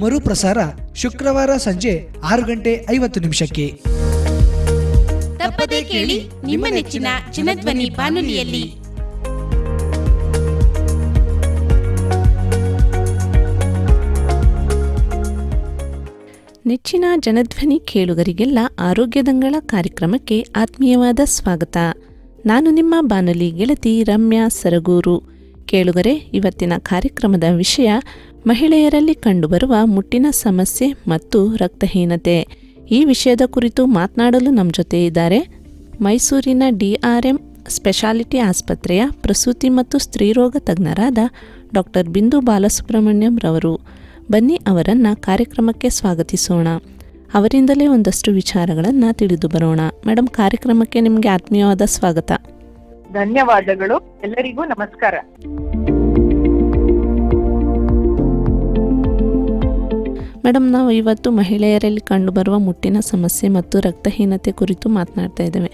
ಮರುಪ್ರಸಾರ ಶುಕ್ರವಾರ ಸಂಜೆ ಆರು ಗಂಟೆ ಐವತ್ತು ನಿಮಿಷಕ್ಕೆ. ತಪ್ಪದೇ ಕೇಳಿ ನಿಮ್ಮ ನೆಚ್ಚಿನ ಚಿನ್ನಧ್ವನಿ ಬಾನುಲಿಯಲ್ಲಿ. ನೆಚ್ಚಿನ ಜನಧ್ವನಿ ಕೇಳುಗರಿಗೆಲ್ಲ ಆರೋಗ್ಯದಂಗಳ ಕಾರ್ಯಕ್ರಮಕ್ಕೆ ಆತ್ಮೀಯವಾದ ಸ್ವಾಗತ. ನಾನು ನಿಮ್ಮ ಬಾನಲಿ ಗೆಳತಿ ರಮ್ಯಾ ಸರಗೂರು. ಕೇಳುಗರೆ, ಇವತ್ತಿನ ಕಾರ್ಯಕ್ರಮದ ವಿಷಯ ಮಹಿಳೆಯರಲ್ಲಿ ಕಂಡುಬರುವ ಮುಟ್ಟಿನ ಸಮಸ್ಯೆ ಮತ್ತು ರಕ್ತಹೀನತೆ. ಈ ವಿಷಯದ ಕುರಿತು ಮಾತನಾಡಲು ನಮ್ಮ ಜೊತೆ ಇದ್ದಾರೆ ಮೈಸೂರಿನ ಡಿಆರ್ಎಂ ಸ್ಪೆಷಾಲಿಟಿ ಆಸ್ಪತ್ರೆಯ ಪ್ರಸೂತಿ ಮತ್ತು ಸ್ತ್ರೀರೋಗ ತಜ್ಞರಾದ ಡಾಕ್ಟರ್ ಬಿಂದು ಬಾಲಸುಬ್ರಹ್ಮಣ್ಯಂ ರವರು. ಬನ್ನಿ ಅವರನ್ನು ಕಾರ್ಯಕ್ರಮಕ್ಕೆ ಸ್ವಾಗತಿಸೋಣ. ಅವರಿಂದಲೇ ಒಂದಷ್ಟು ವಿಚಾರಗಳನ್ನು ತಿಳಿದು ಬರೋಣ. ಮೇಡಮ್ ಕಾರ್ಯಕ್ರಮಕ್ಕೆ ನಿಮಗೆ ಆತ್ಮೀಯವಾದ ಸ್ವಾಗತ. ಧನ್ಯವಾದಗಳು. ಎಲ್ಲರಿಗೂ ನಮಸ್ಕಾರ. ಮೇಡಮ್ ನಾವು ಇವತ್ತು ಮಹಿಳೆಯರಲ್ಲಿ ಕಂಡುಬರುವ ಮುಟ್ಟಿನ ಸಮಸ್ಯೆ ಮತ್ತು ರಕ್ತಹೀನತೆ ಕುರಿತು ಮಾತನಾಡ್ತಾ ಇದ್ದೇವೆ.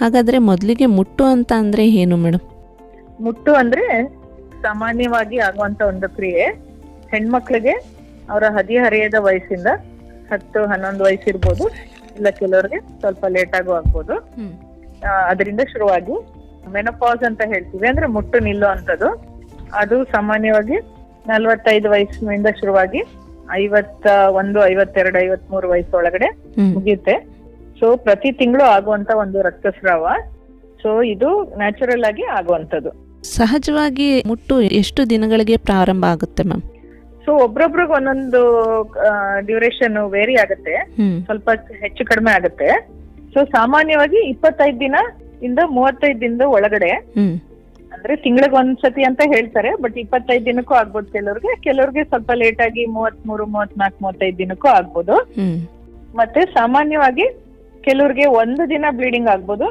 ಹಾಗಾದ್ರೆ ಮೊದಲಿಗೆ ಮುಟ್ಟು ಅಂತ ಅಂದ್ರೆ ಏನು ಮೇಡಮ್? ಮುಟ್ಟು ಅಂದ್ರೆ ಸಾಮಾನ್ಯವಾಗಿ ಆಗುವಂತ ಒಂದು ಕ್ರಿಯೆ. ಹೆಣ್ಮಕ್ಳಿಗೆ ಅವರ ಹದಿಹರೆಯದ ವಯಸ್ಸಿಂದ ಹತ್ತು ಹನ್ನೊಂದು ವಯಸ್ಸಿರ್ಬೋದು ಇಲ್ಲ ಕೆಲವ್ರಿಗೆ ಸ್ವಲ್ಪ ಲೇಟ್ ಆಗು ಆಗ್ಬೋದು. ಅದರಿಂದ ಶುರುವಾಗಿ ಮೆನಪಾಸ್ ಅಂತ ಹೇಳ್ತೀವಿ ಅಂದ್ರೆ ಮುಟ್ಟು ನಿಲ್ಲೋ ಅಂತದ್ದು ಅದು ಸಾಮಾನ್ಯವಾಗಿ ನಲ್ವತ್ತೈದು ವಯಸ್ಸಿನಿಂದ ಶುರುವಾಗಿ ಐವತ್ತ ಒಂದು ಐವತ್ತೆರಡು ಐವತ್ಮೂರು ವಯಸ್ಸೊಳಗಡೆ ಮುಗಿಯುತ್ತೆ. ಸೊ ಪ್ರತಿ ತಿಂಗಳು ಆಗುವಂತ ಒಂದು ರಕ್ತಸ್ರಾವ. ಸೊ ಇದು ನ್ಯಾಚುರಲ್ ಆಗಿ ಆಗುವಂತದ್ದು ಸಹಜವಾಗಿ ಮುಟ್ಟು ಎಷ್ಟು ದಿನಗಳಿಗೆ ಪ್ರಾರಂಭ ಆಗುತ್ತೆ ಮ್ಯಾಮ್? ಸೊ ಒಬ್ರೊಬ್ರಿಗೆ ಒಂದೊಂದು ಡ್ಯೂರೇಷನ್ ವೇರಿ ಆಗುತ್ತೆ. ಸ್ವಲ್ಪ ಹೆಚ್ಚು ಕಡಿಮೆ ಆಗುತ್ತೆ. ಸೊ ಸಾಮಾನ್ಯವಾಗಿ ಇಪ್ಪತ್ತೈದು ದಿನ ಇಂದ ಮೂವತ್ತೈದು ದಿನದ ಒಳಗಡೆ ಅಂದ್ರೆ ತಿಂಗಳಿಗೆ ಒಂದ್ಸತಿ ಅಂತ ಹೇಳ್ತಾರೆ ಬಟ್ ಇಪ್ಪತ್ತೈದು ದಿನಕ್ಕೂ ಆಗ್ಬೋದು ಕೆಲವ್ರಿಗೆ. ಕೆಲವ್ರಿಗೆ ಸ್ವಲ್ಪ ಲೇಟ್ ಆಗಿ ಮೂವತ್ಮೂರು ಮೂವತ್ನಾಲ್ಕು ಮೂವತ್ತೈದು ದಿನಕ್ಕೂ ಆಗ್ಬೋದು. ಮತ್ತೆ ಸಾಮಾನ್ಯವಾಗಿ ಕೆಲವ್ರಿಗೆ ಒಂದು ದಿನ ಬ್ಲೀಡಿಂಗ್ ಆಗ್ಬೋದು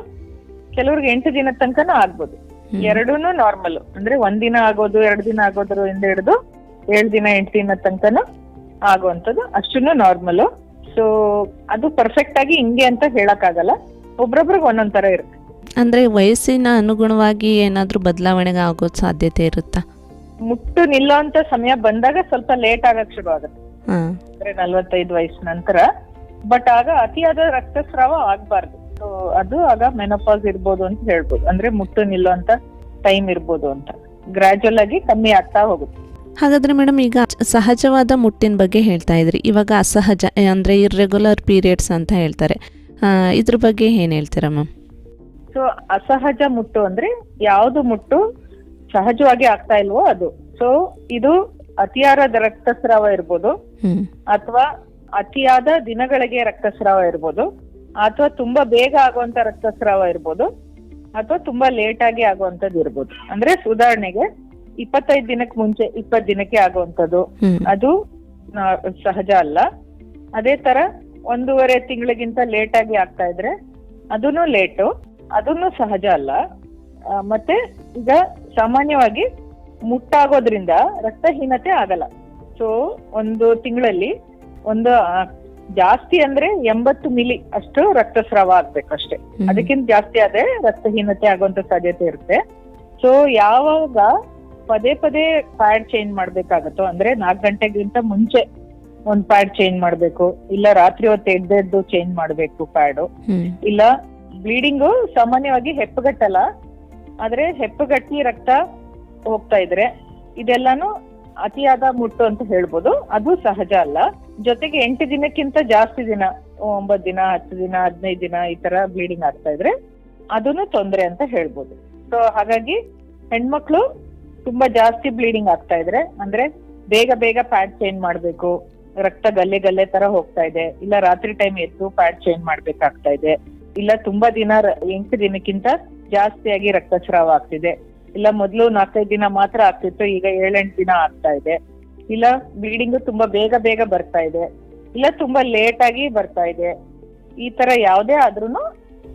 ಕೆಲವ್ರಿಗೆ ಎಂಟು ದಿನ ತನಕನೂ ಆಗ್ಬೋದು. ಎರಡೂನು ನಾರ್ಮಲ್ ಅಂದ್ರೆ ಒಂದ್ ದಿನ ಆಗೋದು ಎರಡು ದಿನ ಆಗೋದ್ರಿಂದ ಹಿಡಿದು ಏಳು ದಿನ ಎಂಟು ದಿನ ತನಕನೂ ಆಗುವಂಥದ್ದು ಅಷ್ಟನ್ನು ನಾರ್ಮಲ್ ಸೊ ಅದು ಪರ್ಫೆಕ್ಟ್ ಆಗಿ ಹಿಂಗೆ ಅಂತ ಹೇಳಕ್ ಆಗಲ್ಲ ಒಬ್ರೊಬ್ರಿಗೆ ಒಂದೊಂದ್ ತರ ಇರುತ್ತೆ. ಅಂದ್ರೆ ವಯಸ್ಸಿನ ಅನುಗುಣವಾಗಿ ಏನಾದರೂ ಬದಲಾವಣೆಗೆ ಆಗೋ ಸಾಧ್ಯತೆ ಇರುತ್ತಾ? ಮುಟ್ಟು ನಿಲ್ಲೋಂತ ಸಮಯ ಬಂದಾಗ ಸ್ವಲ್ಪ ಲೇಟ್ ಆಗಕ್ ಶುರು ಆಗುತ್ತೆ. ಹಾ. ಅಂದ್ರೆ ನಲ್ವತ್ತೈದು ವಯಸ್ಸು ನಂತರ. ಬಟ್ ಆಗ ಅತಿಯಾದ ರಕ್ತಸ್ರಾವ ಆಗ್ಬಾರ್ದು. ಸೊ ಅದು ಆಗ ಮೆನೋಪಾಸ್ ಇರ್ಬೋದು ಅಂತ ಹೇಳ್ಬೋದು. ಅಂದ್ರೆ ಮುಟ್ಟು ನಿಲ್ಲುವಂತ ಟೈಮ್ ಇರ್ಬೋದು ಅಂತ. ಗ್ರಾಜುವಲ್ ಆಗಿ ಕಮ್ಮಿ ಆಗ್ತಾ ಹೋಗುತ್ತೆ. ಹಾಗಾದ್ರೆ ಮೇಡಮ್ ಈಗ ಸಹಜವಾದ ಮುಟ್ಟಿನ ಬಗ್ಗೆ ಹೇಳ್ತಾ ಇದ್ರಿ. ಇವಾಗ ಅಸಹಜ ಅಂದ್ರೆ ಇರ್ರೆಗ್ಯುಲರ್ ಪೀರಿಯಡ್ಸ್ ಅಂತ ಹೇಳ್ತಾರೆ. ಆ, ಇದ್ರ ಬಗ್ಗೆ ಏನು ಹೇಳ್ತೀರಾ ಮ್ಯಾಮ್ ಸೊ ಅಸಹಜ ಮುಟ್ಟು ಅಂದ್ರೆ ಯಾವ್ದು ಮುಟ್ಟು ಸಹಜವಾಗಿ ಆಗ್ತಾ ಇಲ್ವೋ ಅದು. ಸೊ ಇದು ಅತಿಯಾದ ರಕ್ತಸ್ರಾವ ಇರ್ಬೋದು. ಅಥವಾ ಅತಿಯಾದ ದಿನಗಳಿಗೆ ರಕ್ತಸ್ರಾವ ಇರ್ಬೋದು. ಅಥವಾ ತುಂಬಾ ಬೇಗ ಆಗುವಂತ ರಕ್ತಸ್ರಾವ ಇರ್ಬೋದು. ಅಥವಾ ತುಂಬಾ ಲೇಟ್ ಆಗಿ ಆಗುವಂತದ್ದು ಇರ್ಬೋದು. ಅಂದ್ರೆ ಉದಾಹರಣೆಗೆ ಇಪ್ಪತ್ತೈದು ದಿನಕ್ಕೆ ಮುಂಚೆ ಇಪ್ಪತ್ ದಿನಕ್ಕೆ ಆಗುವಂತದ್ದು ಅದು ಸಹಜ ಅಲ್ಲ. ಅದೇ ತರ ಒಂದೂವರೆ ತಿಂಗಳಿಗಿಂತ ಲೇಟ್ ಆಗಿ ಆಗ್ತಾ ಇದ್ರೆ ಅದೂನು ಲೇಟು ಅದನ್ನು ಸಹಜ ಅಲ್ಲ. ಮತ್ತೆ ಈಗ ಸಾಮಾನ್ಯವಾಗಿ ಮುಟ್ಟಾಗೋದ್ರಿಂದ ರಕ್ತಹೀನತೆ ಆಗಲ್ಲ. ಸೊ ಒಂದು ತಿಂಗಳಲ್ಲಿ ಒಂದು ಜಾಸ್ತಿ ಅಂದ್ರೆ ಎಂಬತ್ತು ಮಿಲಿ ಅಷ್ಟು ರಕ್ತಸ್ರಾವ ಆಗ್ಬೇಕು ಅಷ್ಟೇ. ಅದಕ್ಕಿಂತ ಜಾಸ್ತಿ ಆದ್ರೆ ರಕ್ತಹೀನತೆ ಆಗುವಂತ ಸಾಧ್ಯತೆ ಇರುತ್ತೆ. ಸೊ ಯಾವಾಗ ಪದೇ ಪದೇ ಪ್ಯಾಡ್ ಚೇಂಜ್ ಮಾಡ್ಬೇಕಾಗತ್ತೋ ಅಂದ್ರೆ ನಾಲ್ಕು ಗಂಟೆಗಿಂತ ಮುಂಚೆ ಒಂದ್ ಪ್ಯಾಡ್ ಚೇಂಜ್ ಮಾಡ್ಬೇಕು ಇಲ್ಲ ರಾತ್ರಿ ಹೊತ್ತು ಎದ್ದೆದ್ದು ಚೇಂಜ್ ಮಾಡ್ಬೇಕು ಪ್ಯಾಡು ಇಲ್ಲ ಬ್ಲೀಡಿಂಗು ಸಾಮಾನ್ಯವಾಗಿ ಹೆಪ್ಪುಗಟ್ಟಲ್ಲ. ಆದ್ರೆ ಹೆಪ್ಪುಗಟ್ಟಿ ರಕ್ತ ಹೋಗ್ತಾ ಇದ್ರೆ ಇದೆಲ್ಲಾನು ಅತಿಯಾದ ಮುಟ್ಟು ಅಂತ ಹೇಳ್ಬೋದು. ಅದು ಸಹಜ ಅಲ್ಲ. ಜೊತೆಗೆ ಎಂಟು ದಿನಕ್ಕಿಂತ ಜಾಸ್ತಿ ದಿನ, ಒಂಬತ್ತು ದಿನ, ಹತ್ತು ದಿನ, ಹದಿನೈದು ದಿನ ಈ ತರ ಬ್ಲೀಡಿಂಗ್ ಆಗ್ತಾ ಇದ್ರೆ ಅದನ್ನು ತೊಂದರೆ ಅಂತ ಹೇಳ್ಬೋದು. ಸೊ ಹಾಗಾಗಿ ಹೆಣ್ಮಕ್ಳು ತುಂಬಾ ಜಾಸ್ತಿ ಬ್ಲೀಡಿಂಗ್ ಆಗ್ತಾ ಇದ್ರೆ, ಅಂದ್ರೆ ಬೇಗ ಬೇಗ ಪ್ಯಾಡ್ ಚೇಂಜ್ ಮಾಡ್ಬೇಕು, ರಕ್ತ ಗಲ್ಲೆ ಗಲ್ಲೆ ತರ ಹೋಗ್ತಾ ಇದೆ, ಇಲ್ಲ ರಾತ್ರಿ ಟೈಮ್ ಎದ್ದು ಪ್ಯಾಡ್ ಚೇಂಜ್ ಮಾಡ್ಬೇಕಾಗ್ತಾ ಇದೆ. ಇಲ್ಲ ತುಂಬಾ ದಿನ ಎಂಟು ದಿನಕ್ಕಿಂತ ಜಾಸ್ತಿಯಾಗಿ ರಕ್ತಸ್ರಾವ ಆಗ್ತಿದೆ. ಇಲ್ಲ ಮೊದಲು ನಾಲ್ಕೈದು ದಿನ ಮಾತ್ರ ಆಗ್ತಿತ್ತು, ಈಗ ಏಳೆಂಟು ದಿನ ಆಗ್ತಾ ಇದೆ. ಇಲ್ಲ ಬ್ಲೀಡಿಂಗ್ ತುಂಬಾ ಬೇಗ ಬೇಗ ಬರ್ತಾ ಇದೆ. ಇಲ್ಲ ತುಂಬಾ ಲೇಟ್ ಆಗಿ ಬರ್ತಾ ಇದೆ. ಈ ತರ ಯಾವುದೇ ಆದ್ರೂ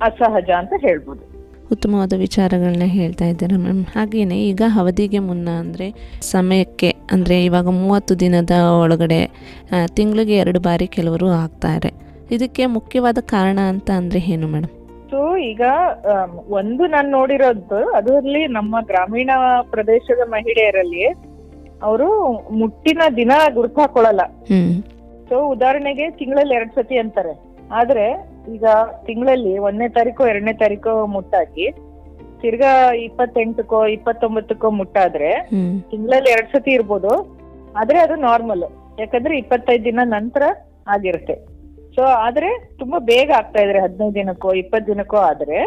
ಅಸಹಜ ಅಂತ ಹೇಳ್ಬೋದು. ಉತ್ತಮವಾದ ವಿಚಾರಗಳನ್ನ ಹೇಳ್ತಾ ಇದ್ದಾರೆ ಮ್ಯಾಮ್? ಹಾಗೆಯೇ ಈಗ ಅವಧಿಗೆ ಮುನ್ನ ಅಂದರೆ ಸಮಯಕ್ಕೆ ಅಂದರೆ ಇವಾಗ ಮೂವತ್ತು ದಿನದ ಒಳಗಡೆ ತಿಂಗಳಿಗೆ ಎರಡು ಬಾರಿ ಕೆಲವರು ಆಗ್ತಾರೆ ಇದಕ್ಕೆ ಮುಖ್ಯವಾದ ಕಾರಣ ಅಂತ ಅಂದ್ರೆ ಏನು ಮೇಡಮ್? ಸೊ ಈಗ ಒಂದು ನಾನು ನೋಡಿರೋದು ಅದರಲ್ಲಿ ನಮ್ಮ ಗ್ರಾಮೀಣ ಪ್ರದೇಶದ ಮಹಿಳೆಯರಲ್ಲಿ ಅವರು ಮುಟ್ಟಿನ ದಿನ ಗುರುತು ಹಾಕೊಳ್ಳಲ್ಲ. ಸೊ ಉದಾಹರಣೆಗೆ ತಿಂಗಳಲ್ಲಿ ಎರಡ್ ಸತಿ ಅಂತಾರೆ. ಆದ್ರೆ ಈಗ ತಿಂಗಳಲ್ಲಿ ಒಂದನೇ ತಾರೀಕು ಎರಡನೇ ತಾರೀಕು ಮುಟ್ಟಾಕಿ ತಿರ್ಗಾ ಇಪ್ಪತ್ತೆಂಟಕ್ಕೋ ಇಪ್ಪತ್ತೊಂಬತ್ತಕ್ಕೋ ಮುಟ್ಟಾದ್ರೆ ತಿಂಗಳಲ್ಲಿ ಎರಡ್ ಸತಿ ಇರ್ಬೋದು. ಆದ್ರೆ ಅದು ನಾರ್ಮಲ್ ಯಾಕಂದ್ರೆ ಇಪ್ಪತ್ತೈದು ದಿನ ನಂತರ ಆಗಿರುತ್ತೆ. ಸೊ ಆದ್ರೆ ತುಂಬಾ ಬೇಗ ಆಗ್ತಾ ಇದ್ರೆ ಹದಿನೈದು ದಿನಕ್ಕೋ ಇಪ್ಪತ್ ದಿನಕ್ಕೋ ಆದ್ರೆ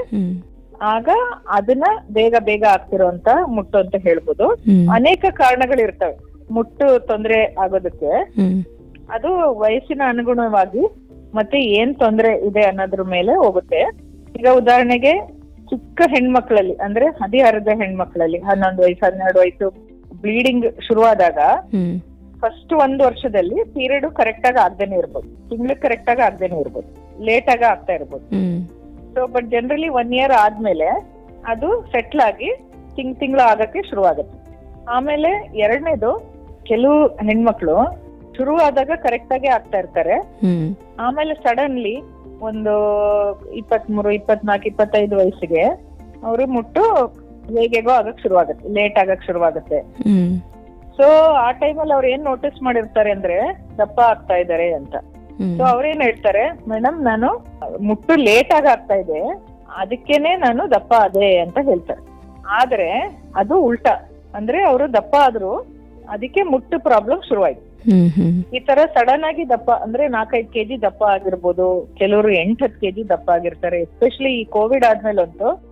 ಆಗ ಅದನ್ನ ಬೇಗ ಬೇಗ ಆಗ್ತಿರೋಂತ ಮುಟ್ಟು ಅಂತ ಹೇಳ್ಬೋದು. ಅನೇಕ ಕಾರಣಗಳಿರ್ತವೆ. ಮುಟ್ಟು ತೊಂದರೆ ಆಗೋದಕ್ಕೆ. ಅದು ವಯಸ್ಸಿನ ಅನುಗುಣವಾಗಿ ಮತ್ತೆ ಏನ್ ತೊಂದರೆ ಇದೆ ಅನ್ನೋದ್ರ ಮೇಲೆ ಹೋಗುತ್ತೆ. ಈಗ ಉದಾಹರಣೆಗೆ ಚಿಕ್ಕ ಹೆಣ್ಮಕ್ಳಲ್ಲಿ ಅಂದ್ರೆ ಹದಿಹರದ ಹೆಣ್ಮಕ್ಳಲ್ಲಿ ಹನ್ನೊಂದು ವಯಸ್ಸು ಹನ್ನೆರಡು ವಯಸ್ಸು ಬ್ಲೀಡಿಂಗ್ ಶುರುವಾದಾಗ ಫಸ್ಟ್ ಒಂದು ವರ್ಷದಲ್ಲಿ ಪೀರಿಯಡ್ ಕರೆಕ್ಟ್ ಆಗಿ ಆಗ್ದೇನೆ ಇರ್ಬೋದು. ತಿಂಗ್ಳು ಕರೆಕ್ಟ್ ಆಗಿ ಆಗ್ದೇನೆ ಇರ್ಬೋದು. ಲೇಟ್ ಆಗಿ ಆಗ್ತಾ ಇರ್ಬೋದು. So but generally one year ಆದ್ಮೇಲೆ ಅದು ಸೆಟ್ಲ್ ಆಗಿ ತಿಂಗ್ ತಿಂಗಳು ಆಗಕ್ಕೆ ಶುರು ಆಗುತ್ತೆ ಆಮೇಲೆ ಎರಡನೇದು ಕೆಲವು ಹೆಣ್ಮಕ್ಳು ಶುರು ಆದಾಗ ಕರೆಕ್ಟ್ ಆಗಿ ಆಗ್ತಾ ಇರ್ತಾರೆ. ಆಮೇಲೆ ಸಡನ್ಲಿ ಒಂದು ಇಪ್ಪತ್ಮೂರು ಇಪ್ಪತ್ನಾಲ್ಕು ಇಪ್ಪತ್ತೈದು ವಯಸ್ಸಿಗೆ ಅವರು ಮುಟ್ಟು ಹೇಗೆಗೋ ಆಗಕ್ ಶುರುವಾಗುತ್ತೆ. ಲೇಟ್ ಆಗಕ್ ಶುರುವಾಗುತ್ತೆ. ಹ್ಞೂ ಸೊ ಆ ಟೈಮಲ್ಲಿ ಅವ್ರು ಏನ್ ನೋಟಿಸ್ ಮಾಡಿರ್ತಾರೆ ಅಂದ್ರೆ ದಪ್ಪ ಆಗ್ತಾ ಇದಾರೆ ಅಂತ. ಸೊ ಅವ್ರೇನ್ ಹೇಳ್ತಾರೆ ಮೇಡಮ್ ನಾನು ಮುಟ್ಟು ಲೇಟ್ ಆಗಿ ಆಗ್ತಾ ಇದೆ. ಅದಕ್ಕೇನೆ ನಾನು ದಪ್ಪ ಅದೇ ಅಂತ ಹೇಳ್ತಾರೆ. ಆದ್ರೆ ಅದು ಉಲ್ಟಾ. ಅಂದ್ರೆ ಅವರು ದಪ್ಪ ಆದ್ರು ಅದಕ್ಕೆ ಮುಟ್ಟು ಪ್ರಾಬ್ಲಮ್ ಶುರುವಾಯ್ತು. ಈ ತರ ಸಡನ್ ಆಗಿ ದಪ್ಪ ಅಂದ್ರೆ ನಾಲ್ಕೈದು ಕೆಜಿ ದಪ್ಪ ಆಗಿರ್ಬೋದು ಕೆಲವರು ಎಂಟ್ ಹತ್ತು ಕೆಜಿ ದಪ್ಪ ಆಗಿರ್ತಾರೆ. ಎಸ್ಪೆಷಲಿ ಈ ಕೋವಿಡ್ ಆದ್ಮೇಲೆ ಅಂತೂ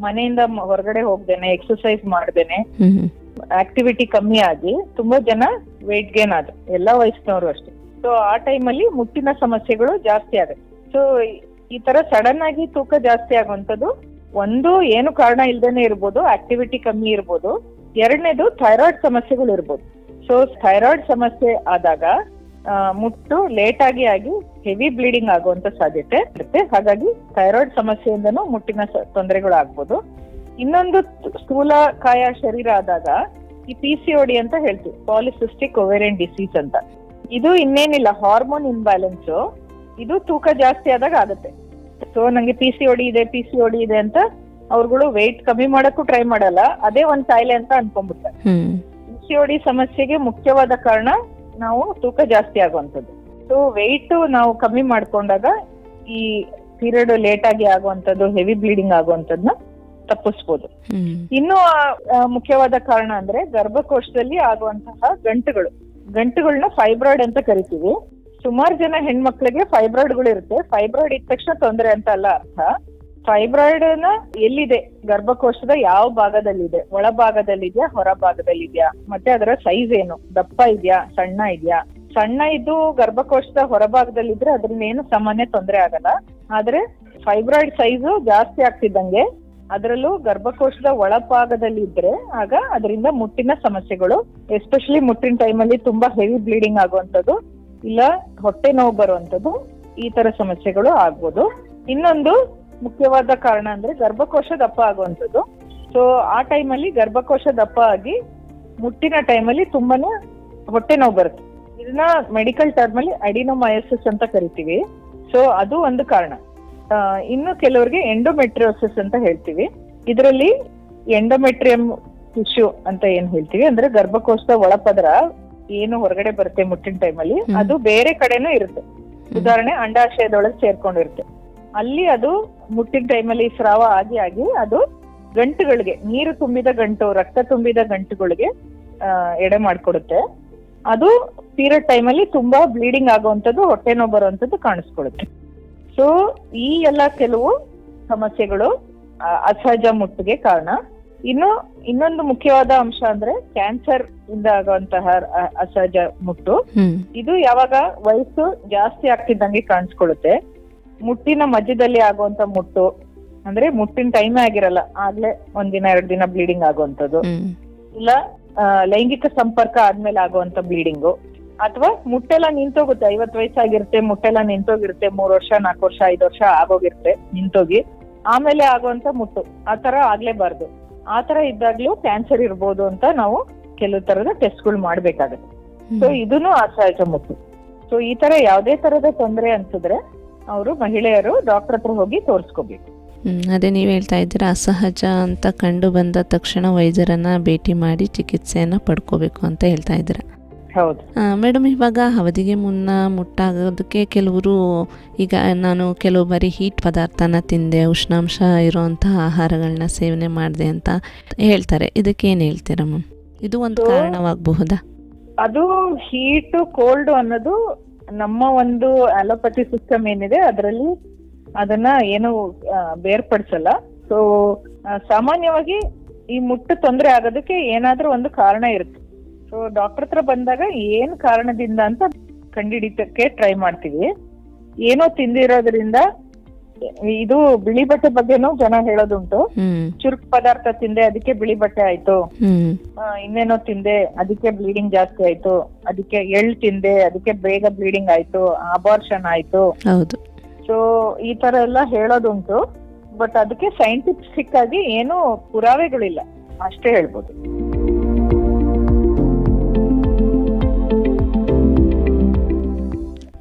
ಮನೆಯಿಂದ ಹೊರಗಡೆ ಹೋಗ್ದೇನೆ ಎಕ್ಸರ್ಸೈಸ್ ಮಾಡ್ದೇನೆ. ಆಕ್ಟಿವಿಟಿ ಕಮ್ಮಿ ಆಗಿ ತುಂಬಾ ಜನ ವೆಯ್ಟ್ ಗೇನ್ ಆದ್ರು, ಎಲ್ಲಾ ವಯಸ್ಸಿನವರು ಅಷ್ಟೇ. ಸೊ ಆ ಟೈಮಲ್ಲಿ ಮುಟ್ಟಿನ ಸಮಸ್ಯೆಗಳು ಜಾಸ್ತಿ ಆಗುತ್ತೆ ಸೊ ಈ ತರ ಸಡನ್ ಆಗಿ ತೂಕ ಜಾಸ್ತಿ ಆಗುವಂತದ್ದು ಒಂದು ಏನು ಕಾರಣ ಇಲ್ದೇನೆ ಇರ್ಬೋದು ಆಕ್ಟಿವಿಟಿ ಕಮ್ಮಿ ಇರ್ಬೋದು, ಎರಡನೇದು ಥೈರಾಯ್ಡ್ ಸಮಸ್ಯೆಗಳು ಇರ್ಬೋದು. ಸೊ ಥೈರಾಯ್ಡ್ ಸಮಸ್ಯೆ ಆದಾಗ ಮುಟ್ಟು ಲೇಟ್ ಆಗಿ ಆಗಿ ಹೆವಿ ಬ್ಲೀಡಿಂಗ್ ಆಗುವಂತ ಸಾಧ್ಯತೆ ಇರುತ್ತೆ. ಹಾಗಾಗಿ ಥೈರಾಯ್ಡ್ ಸಮಸ್ಯೆಯಿಂದನೂ ಮುಟ್ಟಿನ ತೊಂದರೆಗಳು ಆಗ್ಬೋದು ಇನ್ನೊಂದು ಸ್ಥೂಲ ಕಾಯ ಶರೀರ ಆದಾಗ ಈ ಪಿ ಸಿ ಒಡಿ ಅಂತ ಹೇಳ್ತೀವಿ ಪಾಲಿಸಿಸ್ಟಿಕ್ ಒವೇರಿಯನ್ ಡಿಸೀಸ್ ಅಂತ. ಇದು ಇನ್ನೇನಿಲ್ಲ ಹಾರ್ಮೋನ್ ಇಂಬ್ಯಾಲೆನ್ಸ್ ಇದು ತೂಕ ಜಾಸ್ತಿ ಆದಾಗ ಆಗುತ್ತೆ. ಸೊ ನಂಗೆ ಪಿ ಸಿ ಒಡಿ ಇದೆ ಪಿ ಸಿ ಒಡಿ ಇದೆ ಅಂತ ಅವ್ರುಗಳು ವೆಯ್ಟ್ ಕಮ್ಮಿ ಮಾಡಕ್ಕೂ ಟ್ರೈ ಮಾಡಲ್ಲ. ಅದೇ ಒಂದ್ ಕಾಯಿಲೆ ಅಂತ ಅನ್ಕೊಂಡ್ಬಿಡ್ತಾರೆ. ಪಿ ಸಿ ಒಡಿ ಸಮಸ್ಯೆಗೆ ಮುಖ್ಯವಾದ ಕಾರಣ ನಾವು ತೂಕ ಜಾಸ್ತಿ ಆಗುವಂಥದ್ದು. ಸೊ ವೆಯ್ಟ್ ನಾವು ಕಮ್ಮಿ ಮಾಡ್ಕೊಂಡಾಗ ಈ ಪೀರಿಯಡ್ ಲೇಟ್ ಆಗಿ ಆಗುವಂಥದ್ದು ಹೆವಿ ಬ್ಲೀಡಿಂಗ್ ಆಗುವಂಥದ್ದನ್ನ ತಪ್ಪಿಸ್ಬೋದು. ಇನ್ನು ಮುಖ್ಯವಾದ ಕಾರಣ ಅಂದ್ರೆ ಗರ್ಭಕೋಶದಲ್ಲಿ ಆಗುವಂತಹ ಗಂಟುಗಳು. ಗಂಟುಗಳನ್ನ ಫೈಬ್ರಾಯ್ಡ್ ಅಂತ ಕರಿತೀವಿ. ಸುಮಾರು ಜನ ಹೆಣ್ಮಕ್ಳಿಗೆ ಫೈಬ್ರಾಯ್ಡ್ಗಳು ಇರುತ್ತೆ ಫೈಬ್ರಾಯ್ಡ್ ಇದ್ದ ತಕ್ಷಣ ತೊಂದರೆ ಅಂತ ಅಲ್ಲ ಅರ್ಥ. ಫೈಬ್ರಾಯ್ಡ್ನ ಎಲ್ಲಿದೆ? ಗರ್ಭಕೋಶದ ಯಾವ ಭಾಗದಲ್ಲಿದೆ? ಒಳ ಭಾಗದಲ್ಲಿದ್ಯಾ ಹೊರ ಭಾಗದಲ್ಲಿದ್ಯಾ ಮತ್ತೆ ಅದರ ಸೈಜ್ ಏನು? ದಪ್ಪ ಇದೆಯಾ? ಸಣ್ಣ ಇದೆಯಾ? ಸಣ್ಣ ಇದ್ದು ಗರ್ಭಕೋಶದ ಹೊರಭಾಗದಲ್ಲಿದ್ರೆ ಅದ್ರಿಂದ ಏನು ಸಾಮಾನ್ಯ ತೊಂದರೆ ಆಗಲ್ಲ. ಆದ್ರೆ ಫೈಬ್ರಾಯ್ಡ್ ಸೈಜು ಜಾಸ್ತಿ ಆಗ್ತಿದ್ದಂಗೆ ಅದರಲ್ಲೂ ಗರ್ಭಕೋಶದ ಒಳಭಾಗದಲ್ಲಿ ಇದ್ರೆ ಆಗ ಅದರಿಂದ ಮುಟ್ಟಿನ ಸಮಸ್ಯೆಗಳು ಎಸ್ಪೆಷಲಿ ಮುಟ್ಟಿನ ಟೈಮಲ್ಲಿ ತುಂಬಾ ಹೆವಿ ಬ್ಲೀಡಿಂಗ್ ಆಗುವಂಥದ್ದು ಇಲ್ಲ ಹೊಟ್ಟೆ ನೋವು ಬರುವಂಥದ್ದು ಈ ತರ ಸಮಸ್ಯೆಗಳು ಆಗ್ಬೋದು. ಇನ್ನೊಂದು ಮುಖ್ಯವಾದ ಕಾರಣ ಅಂದ್ರೆ ಗರ್ಭಕೋಶ ದಪ್ಪ ಆಗುವಂಥದ್ದು. ಸೊ ಆ ಟೈಮಲ್ಲಿ ಗರ್ಭಕೋಶ ದಪ್ಪ ಆಗಿ ಮುಟ್ಟಿನ ಟೈಮಲ್ಲಿ ತುಂಬಾನೇ ಹೊಟ್ಟೆ ನೋವು ಬರುತ್ತೆ. ಇದನ್ನ ಮೆಡಿಕಲ್ ಟರ್ಮ್ ಅಲ್ಲಿ ಅಡಿನೋಮಯೋಸಿಸ್ ಅಂತ ಕರಿತೀವಿ. ಸೊ ಅದು ಒಂದು ಕಾರಣ. ಇನ್ನು ಕೆಲವರಿಗೆ ಎಂಡೋಮೆಟ್ರಿಯೋಸಿಸ್ ಅಂತ ಹೇಳ್ತೀವಿ. ಇದರಲ್ಲಿ ಎಂಡೋಮೆಟ್ರಿಯಂ ಟಿಶ್ಯೂ ಅಂತ ಏನ್ ಹೇಳ್ತೀವಿ ಅಂದ್ರೆ ಗರ್ಭಕೋಶದ ಒಳಪದರ ಏನು ಹೊರಗಡೆ ಬರುತ್ತೆ ಮುಟ್ಟಿನ ಟೈಮಲ್ಲಿ. ಅದು ಬೇರೆ ಕಡೆನೂ ಇರುತ್ತೆ. ಉದಾಹರಣೆ ಅಂಡಾಶಯದೊಳಗೆ ಸೇರ್ಕೊಂಡಿರುತ್ತೆ. ಅಲ್ಲಿ ಅದು ಮುಟ್ಟಿನ ಟೈಮಲ್ಲಿ ಸ್ರಾವ ಆಗಿ ಆಗಿ ಅದು ಗಂಟುಗಳಿಗೆ ನೀರು ತುಂಬಿದ ಗಂಟು ರಕ್ತ ತುಂಬಿದ ಗಂಟುಗಳಿಗೆ ಎಡೆ ಮಾಡ್ಕೊಡುತ್ತೆ. ಅದು ಪೀರಿಯಡ್ ಟೈಮಲ್ಲಿ ತುಂಬಾ ಬ್ಲೀಡಿಂಗ್ ಆಗುವಂಥದ್ದು ಹೊಟ್ಟೆ ನೋವು ಬರುವಂಥದ್ದು ಕಾಣಿಸ್ಕೊಳ್ಳುತ್ತೆ ಸೊ ಈ ಎಲ್ಲ ಕೆಲವು ಸಮಸ್ಯೆಗಳು ಅಸಹಜ ಮುಟ್ಟಿಗೆ ಕಾರಣ. ಇನ್ನು ಇನ್ನೊಂದು ಮುಖ್ಯವಾದ ಅಂಶ ಅಂದ್ರೆ ಕ್ಯಾನ್ಸರ್ ಇಂದ ಆಗುವಂತಹ ಅಸಹಜ ಮುಟ್ಟು. ಇದು ಯಾವಾಗ ವಯಸ್ಸು ಜಾಸ್ತಿ ಆಗ್ತಿದ್ದಂಗೆ ಕಾಣಿಸ್ಕೊಳ್ಳುತ್ತೆ. ಮುಟ್ಟಿನ ಮಧ್ಯದಲ್ಲಿ ಆಗುವಂತ ಮುಟ್ಟು ಅಂದ್ರೆ ಮುಟ್ಟಿನ ಟೈಮೇ ಆಗಿರಲ್ಲ ಆಗ್ಲೇ ಒಂದಿನ ಎರಡು ದಿನ ಬ್ಲೀಡಿಂಗ್ ಆಗುವಂತದ್ದು ಇಲ್ಲ ಲೈಂಗಿಕ ಸಂಪರ್ಕ ಆದ್ಮೇಲೆ ಆಗುವಂತ ಬ್ಲೀಡಿಂಗು ಅಥವಾ ಮುಟ್ಟೆಲ್ಲ ನಿಂತೋಗುತ್ತೆ. ಐವತ್ ವಯಸ್ಸಾಗಿರುತ್ತೆ ಮುಟ್ಟೆಲ್ಲ ನಿಂತೋಗಿರುತ್ತೆ ಮೂರ್ ವರ್ಷ ನಾಲ್ಕು ವರ್ಷ ಐದು ವರ್ಷ ಆಗೋಗಿರುತ್ತೆ ನಿಂತೋಗಿ. ಆಮೇಲೆ ಆಗುವಂತ ಮುಟ್ಟು ಆ ತರ ಆಗ್ಲೇಬಾರ್ದು. ಆ ತರ ಇದ್ದಾಗ್ಲೂ ಕ್ಯಾನ್ಸರ್ ಇರ್ಬೋದು ಅಂತ ನಾವು ಕೆಲವು ತರದ ಟೆಸ್ಟ್ಗಳು ಮಾಡ್ಬೇಕಾಗತ್ತೆ. ಸೊ ಇದನ್ನು ಅಸಹಜ ಮುಟ್ಟು. ಸೊ ಈ ತರ ಯಾವ್ದೇ ತರದ ತೊಂದರೆ ಅನ್ಸಿದ್ರೆ ಅವರು ಮಹಿಳೆಯರು ಡಾಕ್ಟರ್ ಹತ್ರ ಹೋಗಿ ತೋರಿಸ್ಕೋಬೇಕು. ಹ್ಮ್, ಅದೇ ನೀವು ಹೇಳ್ತಾ ಇದ್ದೀರಾ ಅಸಹಜ ಅಂತ ಕಂಡು ಬಂದ ತಕ್ಷಣ ವೈದ್ಯರನ್ನ ಭೇಟಿ ಮಾಡಿ ಚಿಕಿತ್ಸೆಯನ್ನ ಪಡ್ಕೋಬೇಕು ಅಂತ ಹೇಳ್ತಾ ಇದ್ದೀರಾ. ಹೌದು. ಮೇಡಮ್ ಇವಾಗ ಅವಧಿಗೆ ಮುನ್ನ ಮುಟ್ಟಾಗೋದಕ್ಕೆ ಕೆಲವರು ಈಗ ನಾನು ಕೆಲವು ಬಾರಿ ಹೀಟ್ ಪದಾರ್ಥನ ತಿಂದೆ ಉಷ್ಣಾಂಶ ಇರುವಂತಹ ಆಹಾರಗಳನ್ನ ಸೇವನೆ ಮಾಡಿದೆ ಅಂತ ಹೇಳ್ತಾರೆ. ಇದಕ್ಕೆ ಏನು ಹೇಳ್ತೀರಾ ಮ್ಯಾಮ್? ಇದು ಒಂದು ಕಾರಣವಾಗಬಹುದಾ? ಅದು ಹೀಟ್ ಕೋಲ್ಡ್ ಅನ್ನೋದು ನಮ್ಮ ಒಂದು ಅಲೋಪತಿ ಸಿಸ್ಟಮ್ ಏನಿದೆ ಅದರಲ್ಲಿ ಅದನ್ನ ಏನು ಬೇರ್ಪಡಿಸಲ್ಲ. ಸೊ ಸಾಮಾನ್ಯವಾಗಿ ಈ ಮುಟ್ಟು ತೊಂದರೆ ಆಗೋದಕ್ಕೆ ಏನಾದ್ರೂ ಒಂದು ಕಾರಣ ಇರುತ್ತೆ. ಸೊ ಡಾಕ್ಟರ್ ಹತ್ರ ಬಂದಾಗ ಏನ್ ಕಾರಣದಿಂದ ಅಂತ ಕಂಡಿಡಿತಕ್ಕೆ ಟ್ರೈ ಮಾಡ್ತೀವಿ. ಏನೋ ತಿಂದಿರೋದ್ರಿಂದ ಇದು ಬಿಳಿ ಬಟ್ಟೆ ಬಗ್ಗೆನೂ ಜನ ಹೇಳೋದುಂಟು. ಚುರುಕ್ ಪದಾರ್ಥ ತಿಂದೆ ಅದಕ್ಕೆ ಬಿಳಿ ಬಟ್ಟೆ ಆಯ್ತು. ಇನ್ನೇನೋ ತಿಂದೆ ಅದಕ್ಕೆ ಬ್ಲೀಡಿಂಗ್ ಜಾಸ್ತಿ ಆಯ್ತು. ಅದಕ್ಕೆ ಎಳ್ ತಿಂದೆ ಅದಕ್ಕೆ ಬೇಗ ಬ್ಲೀಡಿಂಗ್ ಆಯ್ತು ಅಬಾರ್ಷನ್ ಆಯ್ತು. ಸೊ ಈ ತರ ಎಲ್ಲ ಹೇಳೋದುಂಟು. ಬಟ್ ಅದಕ್ಕೆ ಸೈಂಟಿಫಿಕ್ ಆಗಿ ಏನು ಪುರಾವೆಗಳಿಲ್ಲ. ಅಷ್ಟೇ ಹೇಳ್ಬೋದು.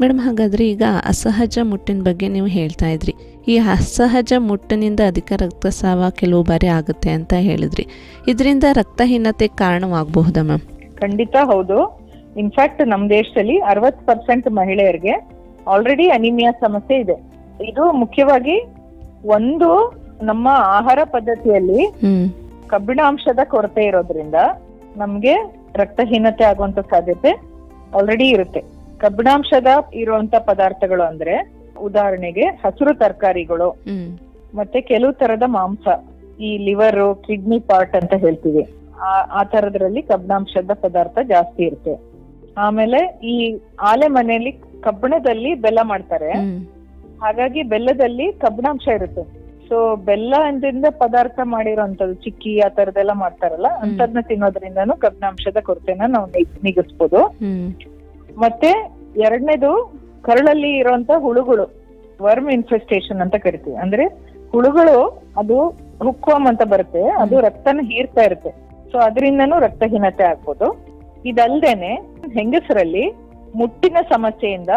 ಮೇಡಮ್ ಹಾಗಾದ್ರೆ ಈಗ ಅಸಹಜ ಮುಟ್ಟಿನ ಬಗ್ಗೆ ನೀವು ಹೇಳ್ತಾ ಇದ್ರಿ. ಈ ಅಸಹಜ ಮುಟ್ಟಿನಿಂದ ಅಧಿಕ ರಕ್ತಸ್ರಾವ ಕೆಲವು ಬಾರಿ ಆಗುತ್ತೆ ಅಂತ ಹೇಳಿದ್ರಿ. ಇದರಿಂದ ರಕ್ತಹೀನತೆ ಕಾರಣವಾಗಬಹುದಾ ಮ್ಯಾಮ್? ಖಂಡಿತ ಹೌದು. ಇನ್ಫ್ಯಾಕ್ಟ್ ನಮ್ಮ ದೇಶದಲ್ಲಿ ಅರವತ್ ಪರ್ಸೆಂಟ್ ಮಹಿಳೆಯರಿಗೆ ಆಲ್ರೆಡಿ ಅನಿಮಿಯಾ ಸಮಸ್ಯೆ ಇದೆ. ಇದು ಮುಖ್ಯವಾಗಿ ಒಂದು ನಮ್ಮ ಆಹಾರ ಪದ್ಧತಿಯಲ್ಲಿ ಕಬ್ಬಿಣಾಂಶದ ಕೊರತೆ ಇರೋದ್ರಿಂದ ನಮ್ಗೆ ರಕ್ತಹೀನತೆ ಆಗುವಂತ ಸಾಧ್ಯತೆ ಆಲ್ರೆಡಿ ಇರುತ್ತೆ. ಕಬ್ಬಿಣಾಂಶದ ಇರುವಂತ ಪದಾರ್ಥಗಳು ಅಂದ್ರೆ ಉದಾಹರಣೆಗೆ ಹಸಿರು ತರಕಾರಿಗಳು ಮತ್ತೆ ಕೆಲವು ತರದ ಮಾಂಸ ಈ ಲಿವರ್ ಕಿಡ್ನಿ ಪಾರ್ಟ್ ಅಂತ ಹೇಳ್ತೀವಿ. ಆ- ತರದ್ರಲ್ಲಿ ಕಬ್ಬಿಣಾಂಶದ ಪದಾರ್ಥ ಜಾಸ್ತಿ ಇರುತ್ತೆ. ಆಮೇಲೆ ಈ ಆಲೆ ಮನೆಯಲ್ಲಿ ಕಬ್ಬಿಣದಲ್ಲಿ ಬೆಲ್ಲ ಮಾಡ್ತಾರೆ. ಹಾಗಾಗಿ ಬೆಲ್ಲದಲ್ಲಿ ಕಬ್ಬಿಣಾಂಶ ಇರುತ್ತೆ. ಸೊ ಬೆಲ್ಲದಿಂದ ಪದಾರ್ಥ ಮಾಡಿರೋಂಥದ್ದು ಚಿಕ್ಕಿ ಆ ತರದೆಲ್ಲ ಮಾಡ್ತಾರಲ್ಲ ಅಂತದ್ನ ತಿನ್ನೋದ್ರಿಂದನೂ ಕಬ್ಬಿಣಾಂಶದ ಕೊರತೆನ ನಾವು ನೀಗಿಸ್ಬೋದು. ಮತ್ತೆ ಎರಡನೇದು ಕರಳಲ್ಲಿ ಇರುವಂತ ಹುಳುಗಳು ವರ್ಮ್ ಇನ್ಫೆಸ್ಟೇಷನ್ ಅಂತ ಕರಿತೀವಿ. ಅಂದ್ರೆ ಹುಳುಗಳು ಅದು ಹುಕ್ವಾಮ್ ಅಂತ ಬರುತ್ತೆ ಅದು ರಕ್ತನ ಹೀರ್ತಾ ಇರುತ್ತೆ. ಸೊ ಅದರಿಂದನು ರಕ್ತಹೀನತೆ ಆಗ್ಬೋದು. ಇದಲ್ದೇನೆ ಹೆಂಗಸರಲ್ಲಿ ಮುಟ್ಟಿನ ಸಮಸ್ಯೆಯಿಂದ